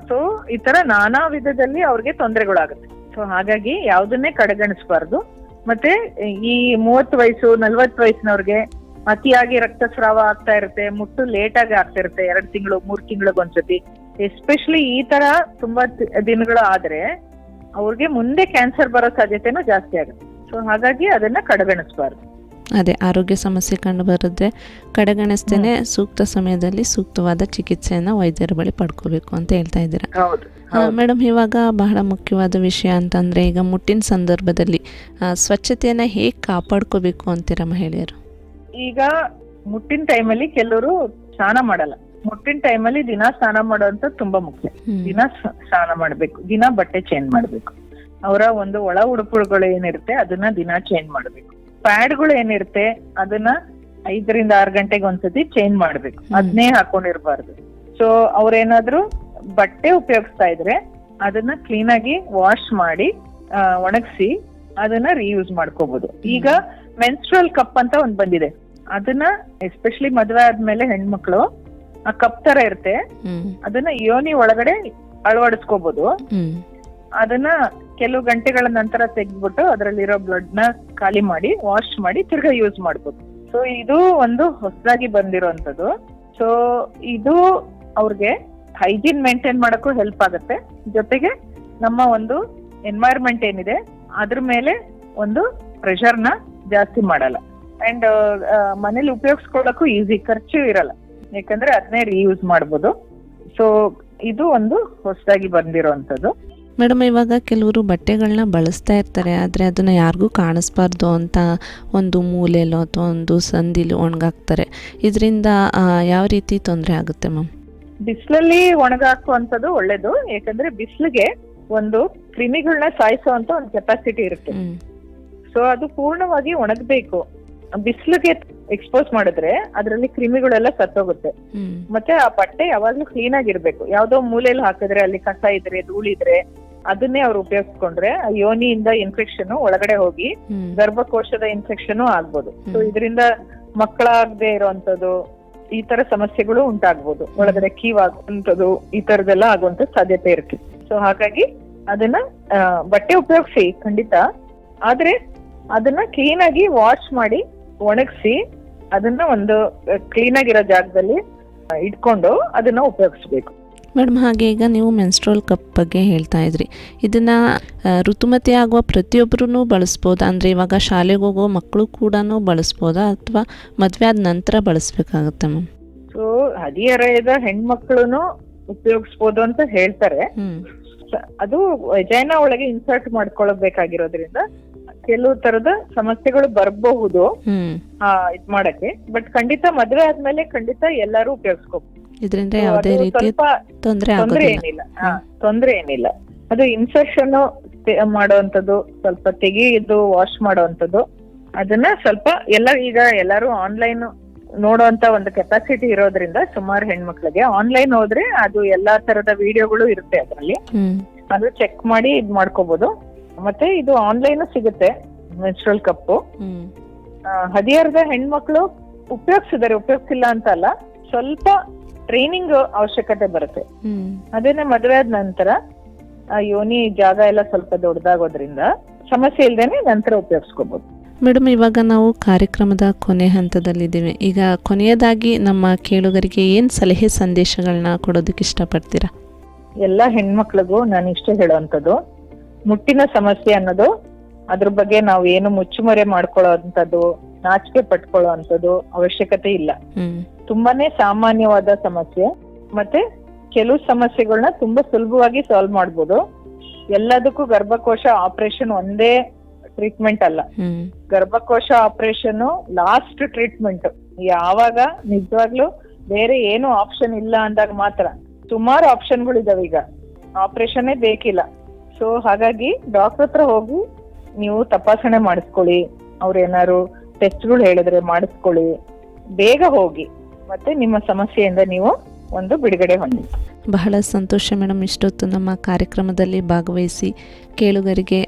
ಸೊ ಈ ತರ ನಾನಾ ವಿಧದಲ್ಲಿ ಅವ್ರಿಗೆ ತೊಂದರೆಗಳಾಗುತ್ತೆ. ಸೊ ಹಾಗಾಗಿ ಯಾವ್ದನ್ನೇ ಕಡೆಗಣಿಸಬಾರ್ದು. ಮತ್ತೆ ಈ ಮೂವತ್ತು ವಯಸ್ಸು ನಲ್ವತ್ತು ವಯಸ್ಸಿನವ್ರಿಗೆ ಅತಿಯಾಗಿ ರಕ್ತಸ್ರಾವ ಆಗ್ತಾ ಇರುತ್ತೆ ಮುಟ್ಟು ಲೇಟ್ ಆಗಿ ಆಗ್ತಾ ಇರುತ್ತೆ ಎರಡ್ ತಿಂಗಳು ಮೂರ್ ಒಂದ್ಸತಿ. ಎಸ್ಪೆಷಲಿ ಈ ತರ ತುಂಬಾ ದಿನಗಳು ಆದ್ರೆ ಅವ್ರಿಗೆ ಮುಂದೆ ಕ್ಯಾನ್ಸರ್ ಬರೋ ಸಾಧ್ಯತೆನೂ ಜಾಸ್ತಿ ಆಗುತ್ತೆ. ಸೊ ಹಾಗಾಗಿ ಅದನ್ನ ಕಡೆಗಣಿಸಬಾರ್ದು. ಅದೇ ಆರೋಗ್ಯ ಸಮಸ್ಯೆ ಕಂಡು ಬರುತ್ತೆ ಕಡೆಗಣಿಸ್ತೇನೆ ಸೂಕ್ತ ಸಮಯದಲ್ಲಿ ಸೂಕ್ತವಾದ ಚಿಕಿತ್ಸೆಯನ್ನು ವೈದ್ಯರ ಬಳಿ ಪಡ್ಕೋಬೇಕು ಅಂತ ಹೇಳ್ತಾ ಇದ್ದೀರಾ. ಮೇಡಮ್ ಇವಾಗ ಬಹಳ ಮುಖ್ಯವಾದ ವಿಷಯ ಅಂತಂದ್ರೆ ಈಗ ಮುಟ್ಟಿನ ಸಂದರ್ಭದಲ್ಲಿ ಸ್ವಚ್ಛತೆಯನ್ನು ಹೇಗೆ ಕಾಪಾಡ್ಕೋಬೇಕು ಅಂತೀರಾ ಮಹಿಳೆಯರು? ಈಗ ಮುಟ್ಟಿನ ಟೈಮಲ್ಲಿ ಕೆಲವರು ಸ್ನಾನ ಮಾಡಲ್ಲ. ಮುಟ್ಟಿನ ಟೈಮಲ್ಲಿ ದಿನ ಸ್ನಾನ ಮಾಡೋಂತ ತುಂಬಾ ಮುಖ್ಯ. ದಿನ ಸ್ನಾನ ಮಾಡ್ಬೇಕು. ದಿನ ಬಟ್ಟೆ ಚೇಂಜ್ ಮಾಡ್ಬೇಕು. ಅವರ ಒಂದು ಒಳ ಉಡುಪುಗಳು ಏನಿರುತ್ತೆ ಅದನ್ನ ದಿನ ಚೇಂಜ್ ಮಾಡ್ಬೇಕು. ಪ್ಯಾಡ್ಗಳು ಏನಿರುತ್ತೆ ಅದನ್ನ ಐದರಿಂದ ಆರು ಗಂಟೆಗೆ ಒಂದ್ಸತಿ ಚೇಂಜ್ ಮಾಡ್ಬೇಕು. ಅದನ್ನೇ ಹಾಕೊಂಡಿರ್ಬಾರ್ದು. ಸೊ ಅವ್ರೇನಾದ್ರೂ ಬಟ್ಟೆ ಉಪಯೋಗಿಸ್ತಾ ಇದ್ರೆ ಅದನ್ನ ಕ್ಲೀನ್ ಆಗಿ ವಾಶ್ ಮಾಡಿ ಒಣಗಿಸಿ ಅದನ್ನ ರೀಯೂಸ್ ಮಾಡ್ಕೋಬಹುದು ಈಗ ಮೆನ್ಸ್ಟ್ರಲ್ ಕಪ್ ಅಂತ ಒಂದ್ ಬಂದಿದೆ. ಅದನ್ನ ಎಸ್ಪೆಷಲಿ ಮದ್ವೆ ಆದ್ಮೇಲೆ ಹೆಣ್ಮಕ್ಳು ಆ ಕಪ್ ತರ ಇರುತ್ತೆ. ಅದನ್ನ ಯೋನಿ ಒಳಗಡೆ ಅಳವಡಿಸ್ಕೋಬಹುದು ಅದನ್ನ ಕೆಲವು ಗಂಟೆಗಳ ನಂತರ ತೆಗೆದ್ಬಿಟ್ಟು ಅದರಲ್ಲಿರೋ ಬ್ಲಡ್ನ ಖಾಲಿ ಮಾಡಿ ವಾಶ್ ಮಾಡಿ ತಿರ್ಗಾ ಯೂಸ್ ಮಾಡ್ಬೋದು. ಸೊ ಇದು ಒಂದು ಹೊಸದಾಗಿ ಬಂದಿರೋಂಥದ್ದು. ಸೊ ಇದು ಅವ್ರಿಗೆ ಹೈಜೀನ್ ಮೇಂಟೈನ್ ಮಾಡಕ್ಕೂ ಹೆಲ್ಪ್ ಆಗುತ್ತೆ. ಜೊತೆಗೆ ನಮ್ಮ ಒಂದು ಎನ್ವೈರ್ಮೆಂಟ್ ಏನಿದೆ, ಅದ್ರ ಮೇಲೆ ಒಂದು ಪ್ರೆಷರ್ನ ಜಾಸ್ತಿ ಮಾಡಲ್ಲ. ಅಂಡ್ ಮನೇಲಿ ಉಪಯೋಗಿಸ್ಕೊಳ್ಳಕ್ಕೂ ಈಸಿ ಖರ್ಚು ಇರಲ್ಲ. ಯಾಕಂದ್ರೆ ಅದನ್ನೇ ರೀಯೂಸ್ ಮಾಡ್ಬೋದು. ಸೊ ಇದು ಒಂದು ಹೊಸದಾಗಿ ಬಂದಿರೋಂಥದ್ದು. ಮೇಡಮ್ ಇವಾಗ ಕೆಲವರು ಬಟ್ಟೆಗಳನ್ನ ಬಳಸ್ತಾ ಇರ್ತಾರೆ ಆದರೆ ಅದನ್ನು ಯಾರಿಗೂ ಕಾಣಿಸ್ಬಾರ್ದು ಅಂತ ಒಂದು ಮೂಲೆಯಲ್ಲೋ ಅಥವಾ ಒಂದು ಸಂದಿಲು ಒಣಗಾಕ್ತಾರೆ. ಇದರಿಂದ ಯಾವ ರೀತಿ ತೊಂದರೆ ಆಗುತ್ತೆ ಮ್ಯಾಮ್? ಬಿಸಿಲಲ್ಲಿ ಒಣಗಾಕುವಂಥದ್ದು ಒಳ್ಳೇದು ಯಾಕಂದ್ರೆ ಬಿಸಿಲಿಗೆ ಒಂದು ಕ್ರಿಮಿಗಳನ್ನ ಸಾಯಿಸುವಂತ ಒಂದು ಕೆಪಾಸಿಟಿ ಇರುತ್ತೆ. ಸೊ ಅದು ಪೂರ್ಣವಾಗಿ ಒಣಗಬೇಕು. ಬಿಸಿಲಿಗೆ ಎಕ್ಸ್ಪೋಸ್ ಮಾಡಿದ್ರೆ ಅದರಲ್ಲಿ ಕ್ರಿಮಿಗಳೆಲ್ಲ ಸತ್ತೋಗುತ್ತೆ. ಮತ್ತೆ ಆ ಬಟ್ಟೆ ಯಾವಾಗ್ಲೂ ಕ್ಲೀನ್ ಆಗಿರ್ಬೇಕು. ಯಾವ್ದೋ ಮೂಲೆಯಲ್ಲಿ ಹಾಕಿದ್ರೆ ಅಲ್ಲಿ ಕಸ ಇದ್ರೆ ಧೂಳಿದ್ರೆ ಅದನ್ನೇ ಅವ್ರು ಉಪಯೋಗಿಸ್ಕೊಂಡ್ರೆ ಯೋನಿಯಿಂದ ಇನ್ಫೆಕ್ಷನ್ ಒಳಗಡೆ ಹೋಗಿ ಗರ್ಭಕೋಶದ ಇನ್ಫೆಕ್ಷನ್ ಆಗ್ಬೋದು. ಸೊ. ಇದರಿಂದ ಮಕ್ಕಳಾಗದೆ ಇರುವಂತದ್ದು ಈ ತರ ಸಮಸ್ಯೆಗಳು ಉಂಟಾಗ್ಬೋದು. ಒಳಗಡೆ ಕೀವಾಗುವಂಥದ್ದು ಈ ತರದೆಲ್ಲ ಆಗುವಂತ ಸಾಧ್ಯತೆ ಇರುತ್ತೆ. ಸೊ ಹಾಗಾಗಿ ಅದನ್ನ ಬಟ್ಟೆ ಉಪಯೋಗಿಸಿ ಖಂಡಿತ. ಆದ್ರೆ ಅದನ್ನ ಕ್ಲೀನ್ ಆಗಿ ವಾಶ್ ಮಾಡಿ ಒಣಗಿಸಿ ಅದನ್ನ ಒಂದು ಕ್ಲೀನ್ ಆಗಿರೋ ಜಾಗದಲ್ಲಿ ಇಟ್ಕೊಂಡು ಅದನ್ನ ಉಪಯೋಗಿಸ್ಬೇಕು. ಮೇಡಮ್ ಹಾಗೆ ಈಗ ನೀವು ಮೆನ್ಸ್ಟ್ರೋಲ್ ಕಪ್ ಬಗ್ಗೆ ಹೇಳ್ತಾ ಇದ್ರಿ. ಇದನ್ನ ಋತುಮತಿ ಆಗುವ ಪ್ರತಿಯೊಬ್ಬರೂ ಬಳಸ್ಬೋದಾ? ಅಂದ್ರೆ ಇವಾಗ ಶಾಲೆಗೆ ಹೋಗೋ ಮಕ್ಕಳು ಕೂಡ ಬಳಸ್ಬೋದಾ? ಅಥವಾ ಮದುವೆ ಆದ ನಂತರ ಬಳಸ್ಬೇಕಾಗತ್ತೆ ಮ್ಯಾಮ್? ಸೊ ಹದಿಹರೆಯದ ಹೆಣ್ಮಕ್ಳು ಉಪಯೋಗಿಸ್ಬೋದು ಅಂತ ಹೇಳ್ತಾರೆ. ಅದು ಜೈನ ಒಳಗೆ ಇನ್ಸರ್ಟ್ ಮಾಡ್ಕೊಳ್ಬೇಕಾಗಿರೋದ್ರಿಂದ ಕೆಲವು ತರದ ಸಮಸ್ಯೆಗಳು ಬರಬಹುದು ಇದ್ ಮಾಡಕ್ಕೆ. ಬಟ್ ಖಂಡಿತ ಮದ್ವೆ ಆದ್ಮೇಲೆ ಖಂಡಿತ ಎಲ್ಲರೂ ಉಪಯೋಗಿಸ್ಕೋಬಹುದು ಇದರಿಂದ ಯಾವುದೇ ರೀತಿ ಸ್ವಲ್ಪ ತೊಂದರೆ ಏನಿಲ್ಲ. ತೊಂದ್ರೆ ಏನಿಲ್ಲ. ಅದು ಇನ್ಫೆಕ್ಷನ್ ಮಾಡುವಂತದ್ದು ಸ್ವಲ್ಪ ತೆಗೆದು ವಾಶ್ ಮಾಡುವಂತದ್ದು ಅದನ್ನ ಸ್ವಲ್ಪ ಎಲ್ಲ ಈಗ ಎಲ್ಲರೂ ಆನ್ಲೈನ್ ನೋಡುವಂತ ಒಂದು ಕೆಪಾಸಿಟಿ ಇರೋದ್ರಿಂದ ಸುಮಾರು ಹೆಣ್ಮಕ್ಳಿಗೆ ಆನ್ಲೈನ್ ಹೋದ್ರೆ ಅದು ಎಲ್ಲಾ ತರದ ವಿಡಿಯೋಗಳು ಇರುತ್ತೆ ಅದರಲ್ಲಿ. ಅದು ಚೆಕ್ ಮಾಡಿ ಇದ್ ಮಾಡ್ಕೋಬಹುದು ಮತ್ತೆ ಇದು ಆನ್ಲೈನ್ ಸಿಗುತ್ತೆ ಮೆನ್ಸ್ಟ್ರಲ್ ಕಪ್ಪು ಹದಿಹರದ ಹೆಣ್ಮಕ್ಳು ಉಪಯೋಗಿಸಿದಾರೆ ಉಪಯೋಗಿಸಿಲ್ಲ ಅಂತ ಅಲ್ಲ ಸ್ವಲ್ಪ ಟ್ರೈನಿಂಗ್ ಅವಶ್ಯಕತೆ ಬರುತ್ತೆ. ಅದೇನೇ ಅದನ್ನ ಮದುವೆ ಆದ ನಂತರ ಆ ಯೋನಿ ಜಾಗ ಎಲ್ಲ ಸ್ವಲ್ಪ ದೊಡ್ಡದಾಗೋದ್ರಿಂದ ಸಮಸ್ಯೆ ಇಲ್ದೇನೆ ನಂತರ ಉಪಯೋಗಿಸ್ಕೋಬಹುದು ಮೇಡಮ್ ಇವಾಗ ನಾವು ಕಾರ್ಯಕ್ರಮದ ಕೊನೆ ಹಂತದಲ್ಲಿದ್ದೀವಿ. ಈಗ ಕೊನೆಯದಾಗಿ ನಮ್ಮ ಕೇಳುಗರಿಗೆ ಏನ್ ಸಲಹೆ ಸಂದೇಶಗಳನ್ನ ಕೊಡೋದಕ್ಕೆ ಇಷ್ಟಪಡ್ತೀರಾ? ಎಲ್ಲ ಹೆಣ್ಮಕ್ಳಿಗೂ ನಾನು ಇಷ್ಟೇ ಹೇಳುವಂತದ್ದು ಮುಟ್ಟಿನ ಸಮಸ್ಯೆ ಅನ್ನೋದು ಅದ್ರ ಬಗ್ಗೆ ನಾವು ಏನು ಮುಚ್ಚುಮರೆ ಮಾಡ್ಕೊಳ್ಳೋ ನಾಚಿಕೆ ಪಟ್ಕೊಳ್ಳೋ ಅವಶ್ಯಕತೆ ಇಲ್ಲ. ತುಂಬಾನೇ ಸಾಮಾನ್ಯವಾದ ಸಮಸ್ಯೆ. ಮತ್ತೆ ಕೆಲವು ಸಮಸ್ಯೆಗಳನ್ನ ತುಂಬಾ ಸುಲಭವಾಗಿ ಸಾಲ್ವ್ ಮಾಡ್ಬೋದು. ಎಲ್ಲದಕ್ಕೂ ಗರ್ಭಕೋಶ ಆಪರೇಷನ್ ಒಂದೇ ಟ್ರೀಟ್ಮೆಂಟ್ ಅಲ್ಲ. ಗರ್ಭಕೋಶ ಆಪರೇಷನ್ ಲಾಸ್ಟ್ ಟ್ರೀಟ್ಮೆಂಟ್ ಯಾವಾಗ? ನಿಜವಾಗ್ಲೂ ಬೇರೆ ಏನು ಆಪ್ಷನ್ ಇಲ್ಲ ಅಂದಾಗ ಮಾತ್ರ. ಸುಮಾರು ಆಪ್ಷನ್ಗಳು ಇದಾವೆ ಈಗ. ಆಪರೇಷನ್ನೇ ಬೇಕಿಲ್ಲ. ಸೊ ಹಾಗಾಗಿ ಡಾಕ್ಟರ್ ಹತ್ರ ಹೋಗಿ ನೀವು ತಪಾಸಣೆ ಮಾಡಿಸ್ಕೊಳ್ಳಿ. ಅವ್ರೇನಾರು ಏನಾದ್ರು ಟೆಸ್ಟ್ಗಳು ಹೇಳಿದ್ರೆ ಮಾಡಿಸ್ಕೊಳ್ಳಿ. ಬೇಗ ಹೋಗಿ. ಮತ್ತೆ ನಿಮ್ಮ ಸಮಸ್ಯೆಯಿಂದ ನೀವು ಒಂದು ಬಿಡುಗಡೆ ಹೊಂದಿ ಬಹಳ ಸಂತೋಷ ಮೇಡಮ್ ಇಷ್ಟೊತ್ತು ನಮ್ಮ ಕಾರ್ಯಕ್ರಮದಲ್ಲಿ ಭಾಗವಹಿಸಿ ಕೇಳುಗರಿಗೆ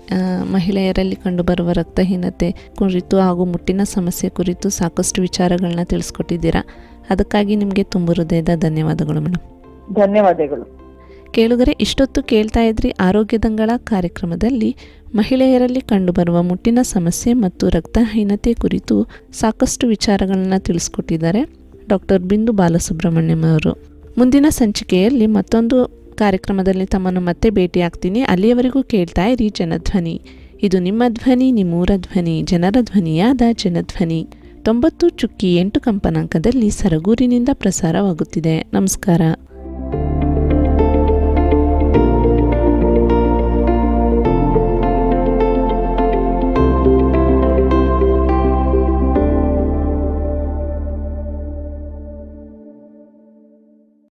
ಮಹಿಳೆಯರಲ್ಲಿ ಕಂಡುಬರುವ ರಕ್ತಹೀನತೆ ಕುರಿತು ಹಾಗೂ ಮುಟ್ಟಿನ ಸಮಸ್ಯೆ ಕುರಿತು ಸಾಕಷ್ಟು ವಿಚಾರಗಳನ್ನ ತಿಳಿಸ್ಕೊಟ್ಟಿದ್ದೀರಾ. ಅದಕ್ಕಾಗಿ ನಿಮಗೆ ತುಂಬ ಹೃದಯದ ಧನ್ಯವಾದಗಳು ಮೇಡಮ್. ಧನ್ಯವಾದಗಳು. ಕೇಳುಗರೆ ಇಷ್ಟೊತ್ತು ಕೇಳ್ತಾ ಇದ್ರಿ ಆರೋಗ್ಯದಂಗಳ ಕಾರ್ಯಕ್ರಮದಲ್ಲಿ ಮಹಿಳೆಯರಲ್ಲಿ ಕಂಡುಬರುವ ಮುಟ್ಟಿನ ಸಮಸ್ಯೆ ಮತ್ತು ರಕ್ತಹೀನತೆ ಕುರಿತು ಸಾಕಷ್ಟು ವಿಚಾರಗಳನ್ನು ತಿಳಿಸ್ಕೊಟ್ಟಿದ್ದಾರೆ. ಡಾಕ್ಟರ್ ಬಿಂದು ಬಾಲಸುಬ್ರಹ್ಮಣ್ಯಂ ಅವರು. ಮುಂದಿನ ಸಂಚಿಕೆಯಲ್ಲಿ ಮತ್ತೊಂದು ಕಾರ್ಯಕ್ರಮದಲ್ಲಿ ತಮ್ಮನ್ನು ಮತ್ತೆ ಭೇಟಿಯಾಗ್ತೀನಿ. ಅಲ್ಲಿಯವರೆಗೂ ಕೇಳ್ತಾ ಇರಿ ಜನಧ್ವನಿ. ಇದು ನಿಮ್ಮ ಧ್ವನಿ, ನಿಮ್ಮೂರ ಧ್ವನಿ, ಜನರ ಧ್ವನಿಯಾದ ಜನಧ್ವನಿ. ತೊಂಬತ್ತು ಚುಕ್ಕಿ ಎಂಟು ಕಂಪನಾಂಕದಲ್ಲಿ ಸರಗೂರಿನಿಂದ ಪ್ರಸಾರವಾಗುತ್ತಿದೆ. ನಮಸ್ಕಾರ.